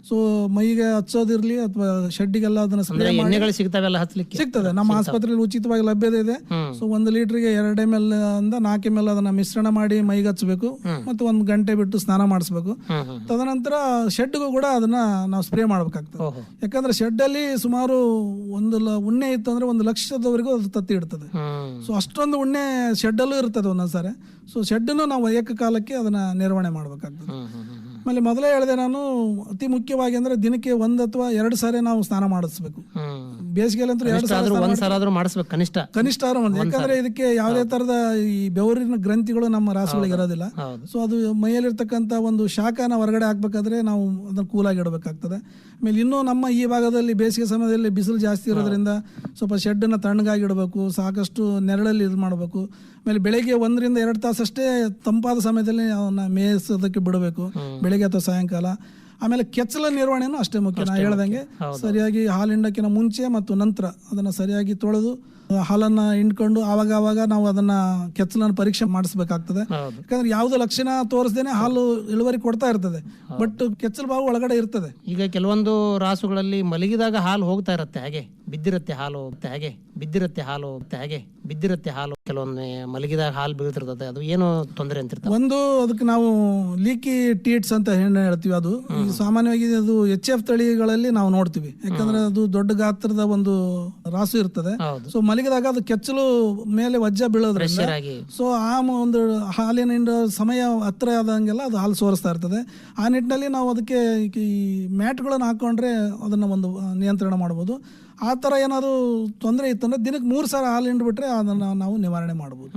ಸೊ ಮೈಗೆ ಹಚ್ಚೋದಿರ್ಲಿ ಅಥವಾ ಶೆಡ್ಡಿಗೆಲ್ಲ ಅದನ್ನ ಸ್ಪ್ರೇ ಸಿಗ್ತಾವೆಲ್ಲ ಹಚ್ಲಿಕ್ಕೆ ಸಿಗ್ತದೆ. ನಮ್ಮ ಆಸ್ಪತ್ರೆಯಲ್ಲಿ ಉಚಿತವಾಗಿ ಲಭ್ಯತೆ ಇದೆ. ಸೊ ಒಂದು ಲೀಟರ್ಗೆ ಎರಡು ಎಂ ಎಲ್ ಅಂದ ನಾಲ್ಕು ಎಂ ಎಲ್ ಅದನ್ನ ಮಿಶ್ರಣ ಮಾಡಿ ಮೈಗೆ ಹಚ್ಚಬೇಕು. ಮತ್ತು ಒಂದು ಗಂಟೆ ಬಿಟ್ಟು ಸ್ನಾನ ಮಾಡಿಸ್ಬೇಕು. ತದನಂತರ ಶೆಡ್ಗೂ ಕೂಡ ಅದನ್ನ ನಾವು ಸ್ಪ್ರೇ ಮಾಡ್ಬೇಕಾಗ್ತದೆ. ಯಾಕಂದ್ರೆ ಶೆಡ್ ಅಲ್ಲಿ ಸುಮಾರು ಒಂದು ಲ- ಉಣ್ಣೆ ಇತ್ತು ಅಂದ್ರೆ ಒಂದು ಲಕ್ಷದವರೆಗೂ ಅದು ತತ್ತಿ ಇಡ್ತದೆ. ಸೊ ಅಷ್ಟೊಂದು ಉಣ್ಣೆ ಶೆಡ್ಡಲ್ಲೂ ಇರ್ತದೆ ಒಂದೊಂದ್ಸಾರಿ. ಸೊ ಶೆಡ್ಡನ್ನು ನಾವು ಏಕಕಾಲಕ್ಕೆ ಅದನ್ನ ನಿರ್ವಹಣೆ ಮಾಡ್ಬೇಕಾಗ್ತದೆ. ಆಮೇಲೆ ಮೊದಲೇ ಹೇಳಿದೆ ನಾನು ಅತಿ ಮುಖ್ಯವಾಗಿ ಅಂದ್ರೆ ದಿನಕ್ಕೆ ಒಂದು ಅಥವಾ ಎರಡು ಸಾರಿ ನಾವು ಸ್ನಾನ ಮಾಡಿಸ್ಬೇಕು. ಅಂದ್ರೆ ಎರಡು ಕನಿಷ್ಠ ಆದ್ರೂ ಒಂದ್ ಸಲ ಆದ್ರೂ ಮಾಡಿಸ್ಬೇಕು ಕನಿಷ್ಠ. ಕನಿಷ್ಠ. ಯಾಕಂದ್ರೆ ಇದಕ್ಕೆ ಯಾವುದೇ ತರದ ಈ ಬೆವರಿನ ಗ್ರಂಥಿಗಳು ನಮ್ಮ ರಾಸುಗಳಿಗೆ ಇರೋದಿಲ್ಲ. ಹೌದು. ಸೊ ಅದು ಮೈಯಲ್ಲಿರ್ತಕ್ಕಂಥ ಒಂದು ಶಾಖನ ಹೊರಗಡೆ ಹಾಕ್ಬೇಕಾದ್ರೆ ನಾವು ಅದನ್ನ ಕೂಲಾಗಿ ಇಡಬೇಕಾಗ್ತದೆ. ಆಮೇಲೆ ಇನ್ನೂ ನಮ್ಮ ಈ ಭಾಗದಲ್ಲಿ ಬೇಸಿಗೆ ಸಮಯದಲ್ಲಿ ಬಿಸಿಲು ಜಾಸ್ತಿ ಇರೋದ್ರಿಂದ ಸ್ವಲ್ಪ ಶೆಡ್ಡನ್ನು ತಣ್ಣಗಾಗಿ ಇಡಬೇಕು ಸಾಕಷ್ಟು ನೆರಳಲ್ಲಿ ಇದು ಮಾಡಬೇಕು. ಆಮೇಲೆ ಬೆಳಗ್ಗೆ ಒಂದರಿಂದ ಎರಡು ತಾಸಷ್ಟೇ ತಂಪಾದ ಸಮಯದಲ್ಲಿ ಅವನ್ನ ಮೇಯಿಸೋದಕ್ಕೆ ಬಿಡಬೇಕು. ಬೆಳಗ್ಗೆ ಅಥವಾ ಸಾಯಂಕಾಲ. ಆಮೇಲೆ ಕೆಚ್ಚಲ ನಿರ್ವಹಣೆನೂ ಅಷ್ಟೇ ಮುಖ್ಯ. ನಾ ಹೇಳ್ದಂಗೆ ಸರಿಯಾಗಿ ಹಾಲು ಹಿಂಡಕ್ಕಿನ ಮುಂಚೆ ಮತ್ತು ನಂತರ ಅದನ್ನು ಸರಿಯಾಗಿ ತೊಳೆದು ಹಾಲನ್ನು ಹಾಲನ್ನ ಹಿಂಡ್ಕೊಂಡು ಆವಾಗ ಆವಾಗ ನಾವು ಅದನ್ನ ಕೆಚ್ಚಲನ್ನ ಪರೀಕ್ಷೆ ಮಾಡಿಸ್ಬೇಕಾಗ್ತದೆ. ಯಾಕಂದ್ರೆ ಯಾವುದು ಲಕ್ಷಣ ತೋರಿಸ್ದೇನೆ ಹಾಲು ಇಳುವರಿ ಕೊಡ್ತಾ ಇರ್ತದೆ. ಬಟ್ ಕೆಚ್ಚಲು ಬಾವು ಒಳಗಡೆ ಇರ್ತದೆ. ಈಗ ಕೆಲವೊಂದು ರಾಸುಗಳಲ್ಲಿ ಮಲಗಿದಾಗ ಹಾಲು ಹೋಗ್ತಾ ಇರುತ್ತೆ ಹಾಗೆ ಬಿದ್ದಿರತ್ತೆ ಹಾಲು ಹೋಗುತ್ತೆ ಹಾಗೆ. ಬಿದ್ದಿರುತ್ತೆ ಹಾಲು ಹೋಗುತ್ತೆ ಹಾಗೆ ಬಿದ್ದಿರತ್ತೆ ಹಾಲು ಕೆಲವೊಮ್ಮೆ ಮಲಗಿದಾಗ ಹಾಲು ಬೀಳ್ತಿರ್ತದೆ. ಅದು ಏನು ತೊಂದರೆ ಅಂತಿರ್ತಾರೆ ಒಂದು ಅದಕ್ಕೆ ನಾವು ಲೀಕಿ ಟೀಟ್ಸ್ ಅಂತ ಹೆಣ್ಣು ಹೇಳ್ತೀವಿ ಅದು. ಸಾಮಾನ್ಯವಾಗಿ ಅದು ಎಚ್ ಎಫ್ ತಳಿಗಳಲ್ಲಿ ನಾವು ನೋಡ್ತೀವಿ. ಯಾಕಂದ್ರೆ ಅದು ದೊಡ್ಡ ಗಾತ್ರದ ಒಂದು ರಾಸು ಇರ್ತದೆ. ಹೌದು. ಸೊ ಮಲಗಿದಾಗ ಅದು ಕೆಚ್ಚಲು ಮೇಲೆ ವಜ್ಜ ಬೀಳೋದ್ರಿಂದ ಆಗಿ. ಸೊ ಆ ಮ- ಒಂದು ಹಾಲಿನ ಸಮಯ ಹತ್ರ ಆದಂಗೆಲ್ಲ ಅದು ಹಾಲು ಸೋರಿಸ್ತಾ ಇರ್ತದೆ. ಆ ನಿಟ್ಟಿನಲ್ಲಿ ನಾವು ಅದಕ್ಕೆ ಈ ಮ್ಯಾಟ್ಗಳನ್ನು ಹಾಕೊಂಡ್ರೆ ಅದನ್ನ ಒಂದು ಆ, ನಿಯಂತ್ರಣ ಮಾಡ್ಬೋದು. ಆ ಥರ ಏನಾದ್ರು ತೊಂದರೆ ಇತ್ತಂದ್ರೆ ದಿನಕ್ಕೆ ಮೂರು ಸಾವಿರ ಹಾಲು ಹಿಂಡ್ಬಿಟ್ರೆ ಅದನ್ನ ನಾವು ನಿವಾರಣೆ ಮಾಡ್ಬೋದು.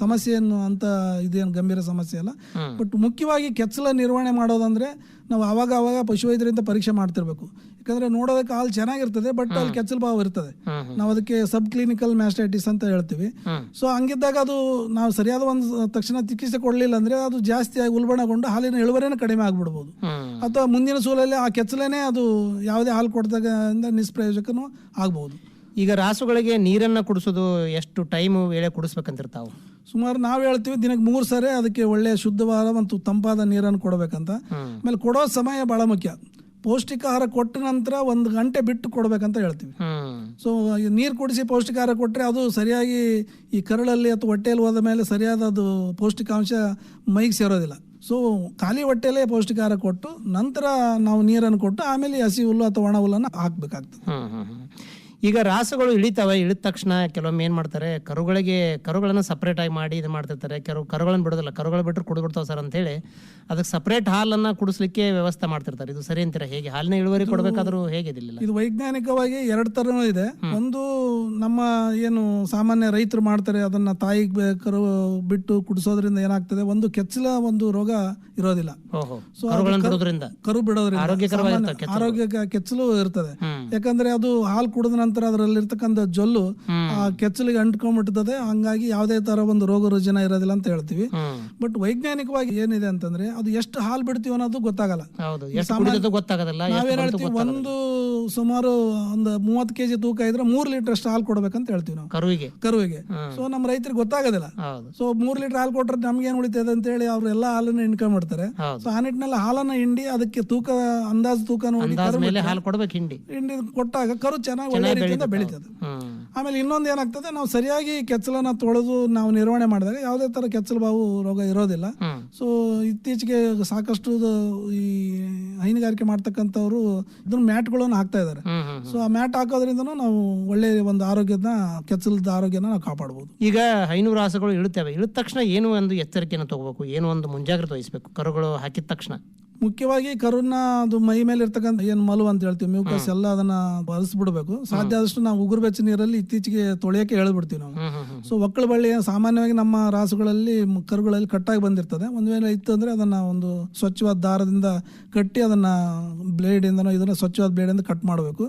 ಸಮಸ್ಯೆ ಏನು ಅಂತ ಇದೇನು ಗಂಭೀರ ಸಮಸ್ಯೆ ಅಲ್ಲ. ಬಟ್ ಮುಖ್ಯವಾಗಿ ಕೆಚ್ಚಲ ನಿರ್ವಹಣೆ ಮಾಡೋದಂದ್ರೆ ನಾವು ಅವಾಗ ಅವಾಗ ಪಶುವೈದ್ಯರಿಂದ ಪರೀಕ್ಷೆ ಮಾಡ್ತಿರ್ಬೇಕು. ಯಾಕಂದ್ರೆ ನೋಡೋದಕ್ಕೆ ಹಾಲು ಚೆನ್ನಾಗಿರ್ತದೆ ಬಟ್ ಅಲ್ಲಿ ಕೆಚ್ಚಲ್ ಭಾವ ಇರ್ತದೆ. ನಾವು ಅದಕ್ಕೆ ಸಬ್ ಕ್ಲಿನಿಕಲ್ ಮ್ಯಾಸ್ಟೈಟಿಸ್ ಅಂತ ಹೇಳ್ತೀವಿ. ಸೊ ಹಂಗಿದ್ದಾಗ ಅದು ನಾವು ಸರಿಯಾದ ಒಂದು ತಕ್ಷಣ ಚಿಕಿತ್ಸೆ ಕೊಡಲಿಲ್ಲ ಅಂದ್ರೆ ಅದು ಜಾಸ್ತಿ ಆಗಿ ಉಲ್ಬಣಗೊಂಡು ಹಾಲಿನ ಇಳುವರಿನ ಕಡಿಮೆ ಆಗ್ಬಿಡ್ಬೋದು. ಅಥವಾ ಮುಂದಿನ ಸೂಲಲ್ಲಿ ಆ ಕೆಚ್ಚಲೇನೆ ಅದು ಯಾವುದೇ ಹಾಲು ಕೊಡ್ದಾಗ ನಿಷ್ಪ್ರಯೋಜಕನೂ ಆಗ್ಬೋದು. ಈಗ ರಾಸುಗಳಿಗೆ ನೀರನ್ನ ಕುಡಿಸೋದು ಎಷ್ಟು ಟೈಮ್ ವೇಳೆ ಕುಡಿಸ್ಬೇಕಂತಿರ್ತಾವೆ? ಸುಮಾರು ನಾವು ಹೇಳ್ತೀವಿ ದಿನಕ್ಕೆ ಮೂರು ಸಾರಿ ಅದಕ್ಕೆ ಒಳ್ಳೆಯ ಶುದ್ಧವಾದ ಮತ್ತು ತಂಪಾದ ನೀರನ್ನು ಕೊಡಬೇಕಂತ. ಆಮೇಲೆ ಕೊಡೋ ಸಮಯ ಬಹಳ ಮುಖ್ಯ. ಪೌಷ್ಟಿಕ ಆಹಾರ ಕೊಟ್ಟ ನಂತರ ಒಂದು ಗಂಟೆ ಬಿಟ್ಟು ಕೊಡಬೇಕಂತ ಹೇಳ್ತೀವಿ. ಸೊ ನೀರು ಕುಡಿಸಿ ಪೌಷ್ಟಿಕ ಆಹಾರ ಕೊಟ್ಟರೆ ಅದು ಸರಿಯಾಗಿ ಈ ಕರಳಲ್ಲಿ ಅಥವಾ ಹೊಟ್ಟೆಯಲ್ಲಿ ಹೋದ ಮೇಲೆ ಸರಿಯಾದ ಅದು ಪೌಷ್ಟಿಕಾಂಶ ಮೈಗೆ ಸೇರೋದಿಲ್ಲ. ಸೊ ಖಾಲಿ ಹೊಟ್ಟೆಯಲ್ಲೇ ಪೌಷ್ಟಿಕ ಆಹಾರ ಕೊಟ್ಟು ನಂತರ ನಾವು ನೀರನ್ನು ಕೊಟ್ಟು ಆಮೇಲೆ ಹಸಿ ಹುಲ್ಲು ಅಥವಾ ಒಣ ಹುಲ್ಲನ್ನು ಹಾಕ್ಬೇಕಾಗ್ತದೆ. ಈಗ ರಾಸುಗಳು ಇಳಿತಾವೆ ಇಳಿದ ತಕ್ಷಣ ಕೆಲವೊಮ್ಮೆ ಏನು ಮಾಡ್ತಾರೆ ಕರುಗಳಿಗೆ ಕರುಗಳನ್ನು ಸಪ್ರೇಟ್ ಆಗಿ ಮಾಡಿ ಇದು ಮಾಡ್ತಿರ್ತಾರೆ. ಕೆಲವು ಕರುಗಳನ್ನು ಬಿಡೋದಿಲ್ಲ ಕರುಗಳು ಬಿಟ್ಟರೆ ಕುಡಿದ್ಬಿಡ್ತಾವೆ ಸರ್ ಅಂತ ಹೇಳಿ ಅದಕ್ಕೆ ಸಪ್ರೇಟ್ ಹಾಲನ್ನು ಕುಡಿಸ್ಲಿಕ್ಕೆ ವ್ಯವಸ್ಥೆ ಮಾಡ್ತಿರ್ತಾರೆ. ಇದು ಸರಿ ಅಂತೀರಾ ಹೇಗೆ? ಹಾಲಿನ ಇಳುವರಿ ಕೊಡಬೇಕಾದ್ರೂ ಹೇಗೆ ಇದಿಲ್ಲ ಇದು ವೈಜ್ಞಾನಿಕವಾಗಿ ಎರಡು ಥರನೂ ಇದೆ. ಒಂದು ನಮ್ಮ ಏನು ಸಾಮಾನ್ಯ ರೈತರು ಮಾಡ್ತಾರೆ ಅದನ್ನ ತಾಯಿಗೆ ಕರು ಬಿಟ್ಟು ಕುಡಿಸೋದ್ರಿಂದ ಏನಾಗ್ತದೆ ಒಂದು ಕೆಚ್ಚಲ ಒಂದು ರೋಗ ಇರೋದಿಲ್ಲ. ಅದು ಕರು- ಬಿಡೋದ್ರಿಂದ? ಆರೋಗ್ಯ ಕೆಚ್ಚಲು. ಇರ್ತದೆ. ಯಾಕಂದ್ರೆ ಅದು ಹಾಲು ಕುಡಿದ ನಂತರ ಅದರಲ್ಲಿ ಇರ್ತಕ್ಕಂಥ ಜೊಲ್ಲು ಆ ಕೆಚ್ಚಲಿಗೆ ಅಂಟ್ಕೊಂಡ್ಬಿಡ್ತದೆ ಹಂಗಾಗಿ ಯಾವುದೇ ತರ ಒಂದು ರೋಗ ರುಜಿನ ಇರೋದಿಲ್ಲ ಅಂತ ಹೇಳ್ತೀವಿ. ಬಟ್ ವೈಜ್ಞಾನಿಕವಾಗಿ ಏನಿದೆ ಅಂತಂದ್ರೆ ಅದು ಎಷ್ಟು ಹಾಲು ಬಿಡ್ತೀವಿ ಅನ್ನೋದು ಗೊತ್ತಾಗಲ್ಲ. ನಾವೇನ್ ಹೇಳ್ತೀವಿ ಒಂದು ಸುಮಾರು ಒಂದು ಮೂವತ್ತು ಕೆಜಿ ತೂಕ ಇದ್ರೆ ಮೂರ್ ಲೀಟರ್ ಅಷ್ಟು ಹಾಲು ಕೊಡ್ಬೇಕಂತ ಹೇಳ್ತೀವಿ ನಾವು. ಕರುವಿಗೆ. ಕರುವಿಗೆ. ಸೊ ನಮ್ಮ ರೈತರಿಗೆ ಗೊತ್ತಾಗೋದಿಲ್ಲ. ಸೊ ಮೂರ್ ಲೀಟರ್ ಹಾಲು ಕೊಟ್ರೆ ನಮ್ಗೆ ಏನ್ ಉಳಿತದೆ ಅಂತ ಹೇಳಿ ಅವ್ರು ಎಲ್ಲಾ ಹಾಲನ್ನ ಇನ್ಕಮ್ ಮಾಡ್ತಾರೆ ಸೊ ಆ ನಿಟ್ಟಿನಲ್ಲಿ ಹಾಲನ್ನ ಹಿಂಡಿ ಅದಕ್ಕೆ ತೂಕ ಅಂದಾಜು ತೂಕ ಹಾಲು ಕೊಡ್ಬೇಕು ಹಿಂಡಿ. ಹಿಂಡಿ ಕೊಟ್ಟಾಗ ಕರು ಚೆನ್ನಾಗಿ ಒಳ್ಳೆ ರೀತಿಯಿಂದ ಬೆಳೀತದೆ ಆಮೇಲೆ ಇನ್ನೊಂದು ಏನಾಗ್ತದೆ ನಾವು ಸರಿಯಾಗಿ ಕೆಚ್ಚಲನ್ನ ತೊಳೆದು ನಾವು ನಿರ್ವಹಣೆ ಮಾಡಿದಾಗ ಯಾವುದೇ ತರ ಕೆಚ್ಚಲು ಬಾವು ರೋಗ ಇರೋದಿಲ್ಲ. ಸೊ ಇತ್ತೀಚೆಗೆ ಸಾಕಷ್ಟು ಈ ಹೈನುಗಾರಿಕೆ ಮಾಡ್ತಕ್ಕಂಥವ್ರು ಇದನ್ನ ಮ್ಯಾಟ್ಗಳನ್ನು ಹಾಕ್ತಾ ಇದ್ದಾರೆ. ಸೊ ಆ ಮ್ಯಾಟ್ ಹಾಕೋದ್ರಿಂದ ನಾವು ಒಳ್ಳೆ ಒಂದು ಆರೋಗ್ಯದ ಕೆಚ್ಚಲದ ಆರೋಗ್ಯನ ನಾವು ಕಾಪಾಡಬಹುದು ಈಗ ಹೈನು ರಾಸಗಳು ಇಳುತ್ತವೆ. ಇಳಿದ ತಕ್ಷಣ ಏನು ಒಂದು ಎಚ್ಚರಿಕೆಯನ್ನು ತಗೋಬೇಕು? ಏನು ಒಂದು ಮುಂಜಾಗ್ರತೆ ವಹಿಸಬೇಕು? ಕರುಗಳು ಹಾಕಿದ ತಕ್ಷಣ? ಮುಖ್ಯವಾಗಿ ಕರುನ ಅದು ಮೈ ಮೇಲೆ ಇರ್ತಕ್ಕಂಥ ಏನು ಮಲು ಅಂತ ಹೇಳ್ತೀವಿ ಮ್ಯೂಕಸ್ ಎಲ್ಲ ಅದನ್ನ ಬಲಿಸ್ಬಿಡ್ಬೇಕು ಸಾಧ್ಯ ಆದಷ್ಟು ನಾವು ಉಗುರು ಬೆಚ್ಚ ನೀರಲ್ಲಿ ಇತ್ತೀಚೆಗೆ ತೊಳೆಯಕ್ಕೆ ಹೇಳ್ಬಿಡ್ತೀವಿ ನಾವು. ಸೊ ಒಕ್ಕಳ ಬಳ್ಳಿ ಸಾಮಾನ್ಯವಾಗಿ ನಮ್ಮ ರಾಸುಗಳಲ್ಲಿ ಕರುಗಳಲ್ಲಿ ಕಟ್ಟಾಗಿ ಬಂದಿರ್ತದೆ. ಒಂದು ವೇಳೆ ಇತ್ತು ಅಂದ್ರೆ ಅದನ್ನ ಒಂದು ಸ್ವಚ್ಛವಾದ ದಾರದಿಂದ ಕಟ್ಟಿ ಅದನ್ನ ಬ್ಲೇಡ್ ಇಂದನೋ ಇದನ್ನ ಸ್ವಚ್ಛವಾದ ಬ್ಲೇಡ್ ಇಂದ ಕಟ್ ಮಾಡಬೇಕು.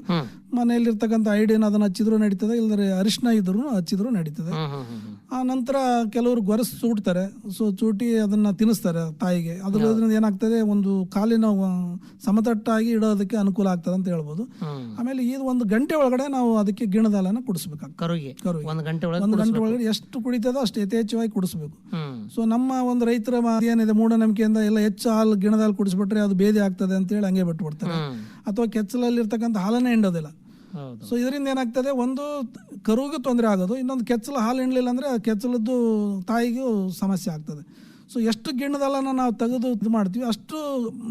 ಮನೆಯಲ್ಲಿರ್ತಕ್ಕಂಥ ಐಡಿಯನ್ ಅದನ್ನ ಹಚ್ಚಿದ್ರು ನಡೀತದೆ ಇಲ್ಲದ್ರೆ ಅರಿಶಿನ ಇದ್ರು ಹಚ್ಚಿದ್ರು ನಡೀತದೆ. ಆ ನಂತರ ಕೆಲವರು ಗೊರಸು ಚೂಡ್ತಾರೆ ಸೊ ಚೂಟಿ ಅದನ್ನ ತಿನ್ನಿಸ್ತಾರೆ ತಾಯಿಗೆ. ಅದರಿಂದ ಏನಾಗ್ತದೆ ಒಂದು ಕಾಲಿನ ಸಮತಟ್ಟಾಗಿ ಇಡೋದಕ್ಕೆ ಅನುಕೂಲ ಆಗ್ತದೆ ಅಂತ ಹೇಳ್ಬೋದು. ಆಮೇಲೆ ಈ ಒಂದು ಗಂಟೆ ಒಳಗಡೆ ನಾವು ಅದಕ್ಕೆ ಗಿಣದಾಲನ ಕುಡಿಸ್ಬೇಕಾಗ್ತದೆ. ಕರುಗೆ. ಕರುವಿಗೆ. ಒಂದು ಗಂಟೆ ಒಳಗೆ ಒಂದು ಗಂಟೆ ಒಳಗಡೆ ಎಷ್ಟು ಕುಡಿತದೋ ಅಷ್ಟು ಯಥೇಚ್ಛವಾಗಿ ಕುಡಿಸ್ಬೇಕು. ಸೊ ನಮ್ಮ ಒಂದು ರೈತರ ಏನಿದೆ ಮೂಢನಂಬಿಕೆಯಿಂದ ಎಲ್ಲ ಹೆಚ್ಚು ಹಾಲು ಗಿಣದಲ್ಲಿ ಕುಡಿಸ್ಬಿಟ್ರೆ ಅದು ಬೇದಿ ಆಗ್ತದೆ ಅಂತ ಹೇಳಿ ಹಂಗೆ ಬಿಟ್ಬಿಡ್ತಾರೆ. ಅಥವಾ ಕೆಚ್ಚಲಲ್ಲಿ ಇರ್ತಕ್ಕಂಥ ಹಾಲನ್ನೇ ಹಿಂಡೋದಿಲ್ಲ. ಸೊ ಇದರಿಂದ ಏನಾಗ್ತದೆ ಒಂದು ಕರುವಿಗೂ ತೊಂದರೆ ಆಗೋದು ಇನ್ನೊಂದು ಕೆಚ್ಚಲು ಹಾಲು ಹಿಂಡಲಿಲ್ಲ ಅಂದರೆ ಕೆಚ್ಚಲದ್ದು ತಾಯಿಗೂ ಸಮಸ್ಯೆ ಆಗ್ತದೆ. ಸೊ ಎಷ್ಟು ಗಿಣ್ಣದಲ್ಲನ ನಾವು ತೆಗೆದು ಇದು ಮಾಡ್ತೀವಿ ಅಷ್ಟು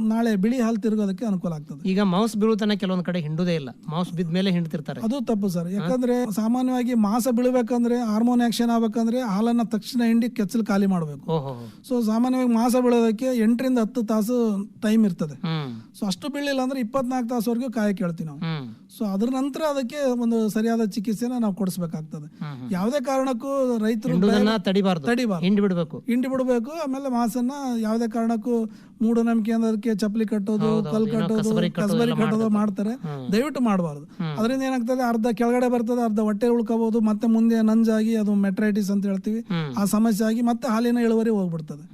ನಾಳೆ ಬಿಳಿ ಹಾಲು ತಿರುಗೋದಕ್ಕೆ ಅನುಕೂಲ ಆಗ್ತದೆ. ಈಗ ಮೌಸ್ ಬೀಳುತ್ತಾನೆ ಕೆಲವೊಂದು ಕಡೆ ಹಿಂಡುದೇ ಇಲ್ಲ. ಮೌಸ್ ಬಿದ್ದ ಮೇಲೆ ಹಿಂಡ್ತಿರ್ತಾರೆ. ಅದು ತಪ್ಪು ಸರ್. ಯಾಕಂದ್ರೆ ಸಾಮಾನ್ಯವಾಗಿ ಮಾಸ ಬೀಳಬೇಕಂದ್ರೆ ಹಾರ್ಮೋನ್ ಆಕ್ಷನ್ ಆಗ್ಬೇಕಂದ್ರೆ ಹಾಲನ್ನ ತಕ್ಷಣ ಹಿಂಡಿ ಕೆಚ್ಚಲು ಖಾಲಿ ಮಾಡಬೇಕು. ಸೊ ಸಾಮಾನ್ಯವಾಗಿ ಮಾಸ ಬೀಳೋದಕ್ಕೆ ಎಂಟರಿಂದ ಹತ್ತು ತಾಸು ಟೈಮ್ ಇರ್ತದೆ. ಸೊ ಅಷ್ಟು ಬೀಳಿಲ್ಲ ಅಂದ್ರೆ ಇಪ್ಪತ್ನಾಲ್ಕು ತಾಸುವರೆಗೂ ಕಾಯಕ್ಕೆ ಹೇಳ್ತೀವಿ ನಾವು. ಸೊ ಅದ್ರ ನಂತರ ಅದಕ್ಕೆ ಒಂದು ಸರಿಯಾದ ಚಿಕಿತ್ಸೆನ ನಾವು ಕೊಡಿಸ್ಬೇಕಾಗ್ತದೆ. ಯಾವುದೇ ಕಾರಣಕ್ಕೂ ರೈತರು ತಡಿಬಾರ್ದು. ತಡಿಬಾರ್ದು. ಹಿಂಡಿ ಬಿಡಬೇಕು. ಹಿಂಡಿ ಬಿಡಬೇಕು ಆಮೇಲೆ ಮಾಸನ್ನ ಯಾವುದೇ ಕಾರಣಕ್ಕೂ ಮೂಢನಂಬಿಕೆ ಅನ್ನೋದಕ್ಕೆ ಚಪ್ಪಲಿ ಕಟ್ಟೋದು ಕಲ್ ಕಟ್ಟೋದು ಕಸಬರಿ ಕಟ್ಟೋದು ಮಾಡ್ತಾರೆ. ದಯವಿಟ್ಟು ಮಾಡಬಾರ್ದು. ಅದರಿಂದ ಏನಾಗ್ತದೆ ಅರ್ಧ ಕೆಳಗಡೆ ಬರ್ತದೆ ಅರ್ಧ ಹೊಟ್ಟೆ ಉಳ್ಕೋಬಹುದು ಮತ್ತೆ ಮುಂದೆ ನಂಜಾಗಿ ಅದು ಮೆಟ್ರೈಟಿಸ್ ಅಂತ ಹೇಳ್ತೀವಿ. ಆ ಸಮಸ್ಯೆ ಆಗಿ ಮತ್ತೆ ಹಾಲಿನ ಇಳುವರಿ ಹೋಗ್ಬಿಡ್ತದೆ.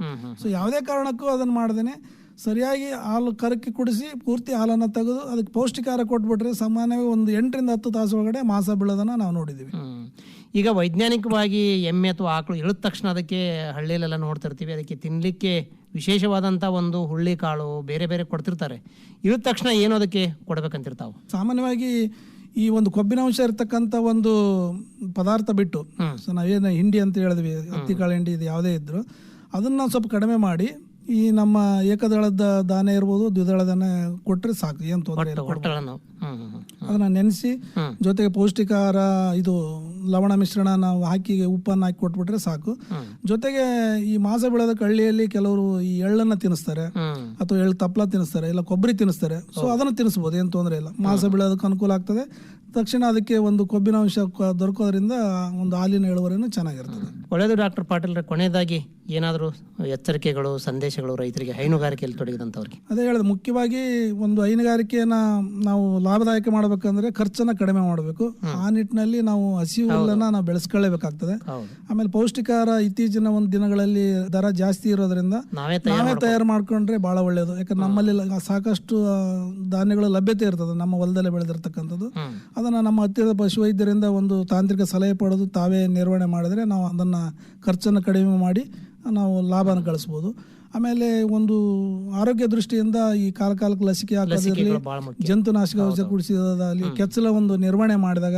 ಸೊ ಯಾವುದೇ ಕಾರಣಕ್ಕೂ ಅದನ್ನ ಮಾಡ್ದೇನೆ. ಸರಿಯಾಗಿ ಹಾಲು ಕರಕಿ ಕುಡಿಸಿ ಪೂರ್ತಿ ಹಾಲನ್ನು ತೆಗೆದು ಅದಕ್ಕೆ ಪೌಷ್ಟಿಕಾರ ಕೊಟ್ಬಿಟ್ರೆ ಸಾಮಾನ್ಯವಾಗಿ ಒಂದು ಎಂಟರಿಂದ ಹತ್ತು ತಾಸು ಒಳಗಡೆ ಮಾಸ ಬೀಳೋದನ್ನು ನಾವು ನೋಡಿದ್ದೀವಿ ಈಗ ವೈಜ್ಞಾನಿಕವಾಗಿ ಎಮ್ಮೆ ಅಥವಾ ಆಕಳು ಇಳಿದ ತಕ್ಷಣ ಅದಕ್ಕೆ ಹಳ್ಳಿಯಲ್ಲೆಲ್ಲ ನೋಡ್ತಿರ್ತೀವಿ. ಅದಕ್ಕೆ ತಿನ್ನಲಿಕ್ಕೆ ವಿಶೇಷವಾದಂಥ ಒಂದು ಹುಳ್ಳಿ ಕಾಳು ಬೇರೆ ಬೇರೆ ಕೊಡ್ತಿರ್ತಾರೆ. ಇಳಿದ ತಕ್ಷಣ ಏನು ಅದಕ್ಕೆ ಕೊಡಬೇಕಂತಿರ್ತಾವೆ? ಸಾಮಾನ್ಯವಾಗಿ ಈ ಒಂದು ಕೊಬ್ಬಿನಾಂಶ ಇರತಕ್ಕಂಥ ಒಂದು ಪದಾರ್ಥ ಬಿಟ್ಟು ಸೊ ನಾವೇನು ಹಿಂಡಿ ಅಂತ ಹೇಳಿದ್ವಿ. ಹತ್ತಿ ಕಾಳು ಹಿಂಡಿ ಇದು ಯಾವುದೇ ಇದ್ದರೂ ಅದನ್ನ ಸ್ವಲ್ಪ ಕಡಿಮೆ ಮಾಡಿ ಈ ನಮ್ಮ ಏಕದಳದ ದಾನ ಇರ್ಬೋದು ದ್ವಿದಳ ದಾನ ಕೊಟ್ಟರೆ ಸಾಕು. ಏನು ತೊಂದರೆ ಇಲ್ಲ. ಅದನ್ನ ನೆನೆಸಿ ಜೊತೆಗೆ ಪೌಷ್ಟಿಕಾರ ಇದು ಲವಣ ಮಿಶ್ರಣ ನಾವು ಹಾಕಿ ಉಪ್ಪನ್ನು ಹಾಕಿ ಕೊಟ್ಬಿಟ್ರೆ ಸಾಕು. ಜೊತೆಗೆ ಈ ಮಾಸ ಬೆಳೆದ ಕಳ್ಳಿಯಲ್ಲಿ ಕೆಲವರು ಈ ಎಳ್ಳನ್ನ ತಿನ್ನಿಸ್ತಾರೆ. ಅಥವಾ ಎಳ್ಳು ತಪ್ಪಲ ತಿನ್ನಿಸ್ತಾರೆ ಇಲ್ಲ ಕೊಬ್ಬರಿ ತಿನ್ನಿಸ್ತಾರೆ. ಸೊ ಅದನ್ನು ತಿನ್ನಿಸ್ಬೋದು ಏನು ತೊಂದರೆ ಇಲ್ಲ. ಮಾಸ ಬೆಳೆಯೋದಕ್ಕೆ ಅನುಕೂಲ ಆಗ್ತದೆ. ತಕ್ಷಣ ಅದಕ್ಕೆ ಒಂದು ಕೊಬ್ಬಿನ ಅಂಶ ದೊರಕೋದ್ರಿಂದ ಒಂದು ಹಾಲಿನ ಇಳುವರಿನೂ ಚೆನ್ನಾಗಿರ್ತದೆ. ಒಳ್ಳೆಯದು ಡಾಕ್ಟರ್ ಪಾಟೀಲ್ ಕೊನೆಯದಾಗಿ ಏನಾದರೂ ಎಚ್ಚರಿಕೆಗಳು ಸಂದೇಶಗಳು ರೈತರಿಗೆ ಹೈನುಗಾರಿಕೆಯಲ್ಲಿ ತೊಡಗಿದಂಥವ್ರಿಗೆ? ಅದೇ ಹೇಳಿದೆ ಮುಖ್ಯವಾಗಿ ಒಂದು ಹೈನುಗಾರಿಕೆಯನ್ನು ನಾವು ಲಾಭದಾಯಕ ಮಾಡಬೇಕಂದ್ರೆ ಖರ್ಚನ್ನು ಕಡಿಮೆ ಮಾಡಬೇಕು. ಆ ನಿಟ್ಟಿನಲ್ಲಿ ನಾವು ಹಸಿವು ಹುಲ್ಲನ್ನು ನಾವು ಬೆಳೆಸ್ಕೊಳ್ಳೇಬೇಕಾಗ್ತದೆ. ಆಮೇಲೆ ಪೌಷ್ಟಿಕಾರ ಇತ್ತೀಚಿನ ಒಂದು ದಿನಗಳಲ್ಲಿ ದರ ಜಾಸ್ತಿ ಇರೋದ್ರಿಂದ ನಾವೇ ತಯಾರು ಮಾಡ್ಕೊಂಡ್ರೆ ಬಹಳ ಒಳ್ಳೆಯದು ಯಾಕಂದ್ರೆ ನಮ್ಮಲ್ಲಿ ಸಾಕಷ್ಟು ಧಾನ್ಯಗಳು ಧಾನ್ಯಗಳ ಲಭ್ಯತೆ ಇರ್ತದೆ ನಮ್ಮ ಹೊಲದಲ್ಲೇ ಬೆಳೆದಿರ್ತಕ್ಕಂಥದ್ದು. ಅದನ್ನು ನಮ್ಮ ಹತ್ತಿರದ ಪಶುವೈದ್ಯರಿಂದ ಒಂದು ತಾಂತ್ರಿಕ ಸಲಹೆ ಪಡೆದು ತಾವೇ ನಿರ್ವಹಣೆ ಮಾಡಿದ್ರೆ ನಾವು ಅದನ್ನು ಖರ್ಚನ್ನು ಕಡಿಮೆ ಮಾಡಿ ನಾವು ಲಾಭನ ಗಳಿಸ್ಬೋದು ಆಮೇಲೆ ಒಂದು ಆರೋಗ್ಯ ದೃಷ್ಟಿಯಿಂದ ಈ ಕಾಲ ಕಾಲಕ್ಕೆ ಲಸಿಕೆ ಹಾಕೋದಿರಲಿ ಭಾಳ ಮುಖ್ಯ. ಜಂತುನಾಶಕ ಔಷಧ ಕುಡಿಸಿದಾಗಲಿ ಕೆಚ್ಚಲ ಒಂದು ನಿರ್ವಹಣೆ ಮಾಡಿದಾಗ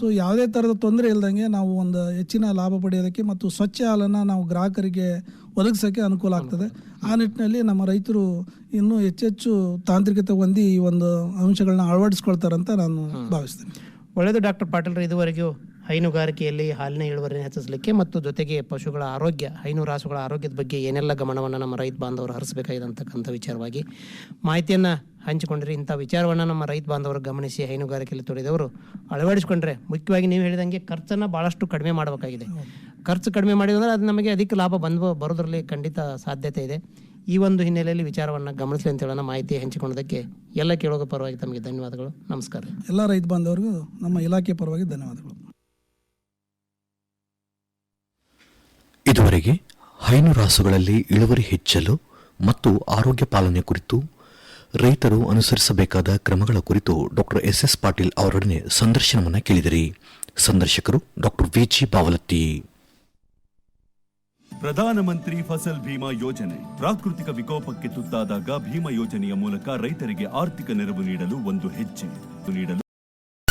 ಸೊ ಯಾವುದೇ ಥರದ ತೊಂದರೆ ಇಲ್ದಂಗೆ ನಾವು ಒಂದು ಹೆಚ್ಚಿನ ಲಾಭ ಪಡೆಯೋದಕ್ಕೆ ಮತ್ತು ಸ್ವಚ್ಛ ಹಾಲನ್ನು ನಾವು ಗ್ರಾಹಕರಿಗೆ ಒದಗಿಸೋಕ್ಕೆ ಅನುಕೂಲ ಆಗ್ತದೆ. ಆ ನಿಟ್ಟಿನಲ್ಲಿ ನಮ್ಮ ರೈತರು ಇನ್ನೂ ಹೆಚ್ಚೆಚ್ಚು ತಾಂತ್ರಿಕತೆ ಹೊಂದಿ ಈ ಒಂದು ಅಂಶಗಳನ್ನ ಅಳವಡಿಸ್ಕೊಳ್ತಾರಂತ ನಾನು ಭಾವಿಸ್ತೇನೆ. ಒಳ್ಳೆಯದು ಡಾಕ್ಟರ್ ಪಾಟೀಲ್ರು ಇದುವರೆಗೂ. ಹೈನುಗಾರಿಕೆಯಲ್ಲಿ ಹಾಲಿನ ಇಳುವರಿನ ಹೆಚ್ಚಿಸಲಿಕ್ಕೆ ಮತ್ತು ಜೊತೆಗೆ ಪಶುಗಳ ಆರೋಗ್ಯ, ಹೈನು ರಾಸುಗಳ ಆರೋಗ್ಯದ ಬಗ್ಗೆ ಏನೆಲ್ಲ ಗಮನವನ್ನು ನಮ್ಮ ರೈತ ಬಾಂಧವರು ಹರಿಸಬೇಕಾಗಿದೆ ಅಂತಕ್ಕಂಥ ವಿಚಾರವಾಗಿ ಮಾಹಿತಿಯನ್ನು ಹಂಚಿಕೊಂಡ್ರೆ. ಇಂಥ ವಿಚಾರವನ್ನು ನಮ್ಮ ರೈತ ಬಾಂಧವರು ಗಮನಿಸಿ ಹೈನುಗಾರಿಕೆಯಲ್ಲಿ ತೊಡೆದವರು ಅಳವಡಿಸಿಕೊಂಡ್ರೆ ಮುಖ್ಯವಾಗಿ ನೀವು ಹೇಳಿದಂಗೆ ಖರ್ಚನ್ನು ಭಾಳಷ್ಟು ಕಡಿಮೆ ಮಾಡಬೇಕಾಗಿದೆ. ಖರ್ಚು ಕಡಿಮೆ ಮಾಡಿದ್ರೆ ಅದು ನಮಗೆ ಅಧಿಕ ಲಾಭ ಬಂದು ಬರೋದ್ರಲ್ಲಿ ಖಂಡಿತ ಸಾಧ್ಯತೆ ಇದೆ. ಈ ಒಂದು ಹಿನ್ನೆಲೆಯಲ್ಲಿ ವಿಚಾರವನ್ನು ಗಮನಿಸಲಿ ಅಂತ ಹೇಳೋಣ. ಮಾಹಿತಿ ಹಂಚಿಕೊಂಡದಕ್ಕೆ ಎಲ್ಲ ಕೇಳೋಗ ಪರವಾಗಿ ತಮಗೆ ಧನ್ಯವಾದಗಳು. ನಮಸ್ಕಾರ. ಎಲ್ಲ ರೈತ ಬಾಂಧವರಿಗೂ ನಮ್ಮ ಇಲಾಖೆ ಪರವಾಗಿ ಧನ್ಯವಾದಗಳು. ಇದುವರೆಗೆ ಹೈನು ರಾಸುಗಳಲ್ಲಿ ಇಳುವರಿ ಹೆಚ್ಚಲು ಮತ್ತು ಆರೋಗ್ಯ ಪಾಲನೆ ಕುರಿತು ರೈತರು ಅನುಸರಿಸಬೇಕಾದ ಕ್ರಮಗಳ ಕುರಿತು ಡಾಕ್ಟರ್ ಎಸ್ ಎಸ್ ಪಾಟೀಲ್ ಅವರೊಡನೆ ಸಂದರ್ಶನವನ್ನು ಕೇಳಿದಿರಿ. ಸಂದರ್ಶಕರು ಡಾಕ್ಟರ್ ವಿಜಿ ಬಾವಲತ್ತಿ. ಪ್ರಧಾನಮಂತ್ರಿ ಫಸಲ್ ಭೀಮಾ ಯೋಜನೆ. ಪ್ರಾಕೃತಿಕ ವಿಕೋಪಕ್ಕೆ ತುತ್ತಾದಾಗ ಭೀಮಾ ಯೋಜನೆಯ ಮೂಲಕ ರೈತರಿಗೆ ಆರ್ಥಿಕ ನೆರವು ನೀಡಲು ಒಂದು ಹೆಜ್ಜೆ. ನೀಡಲು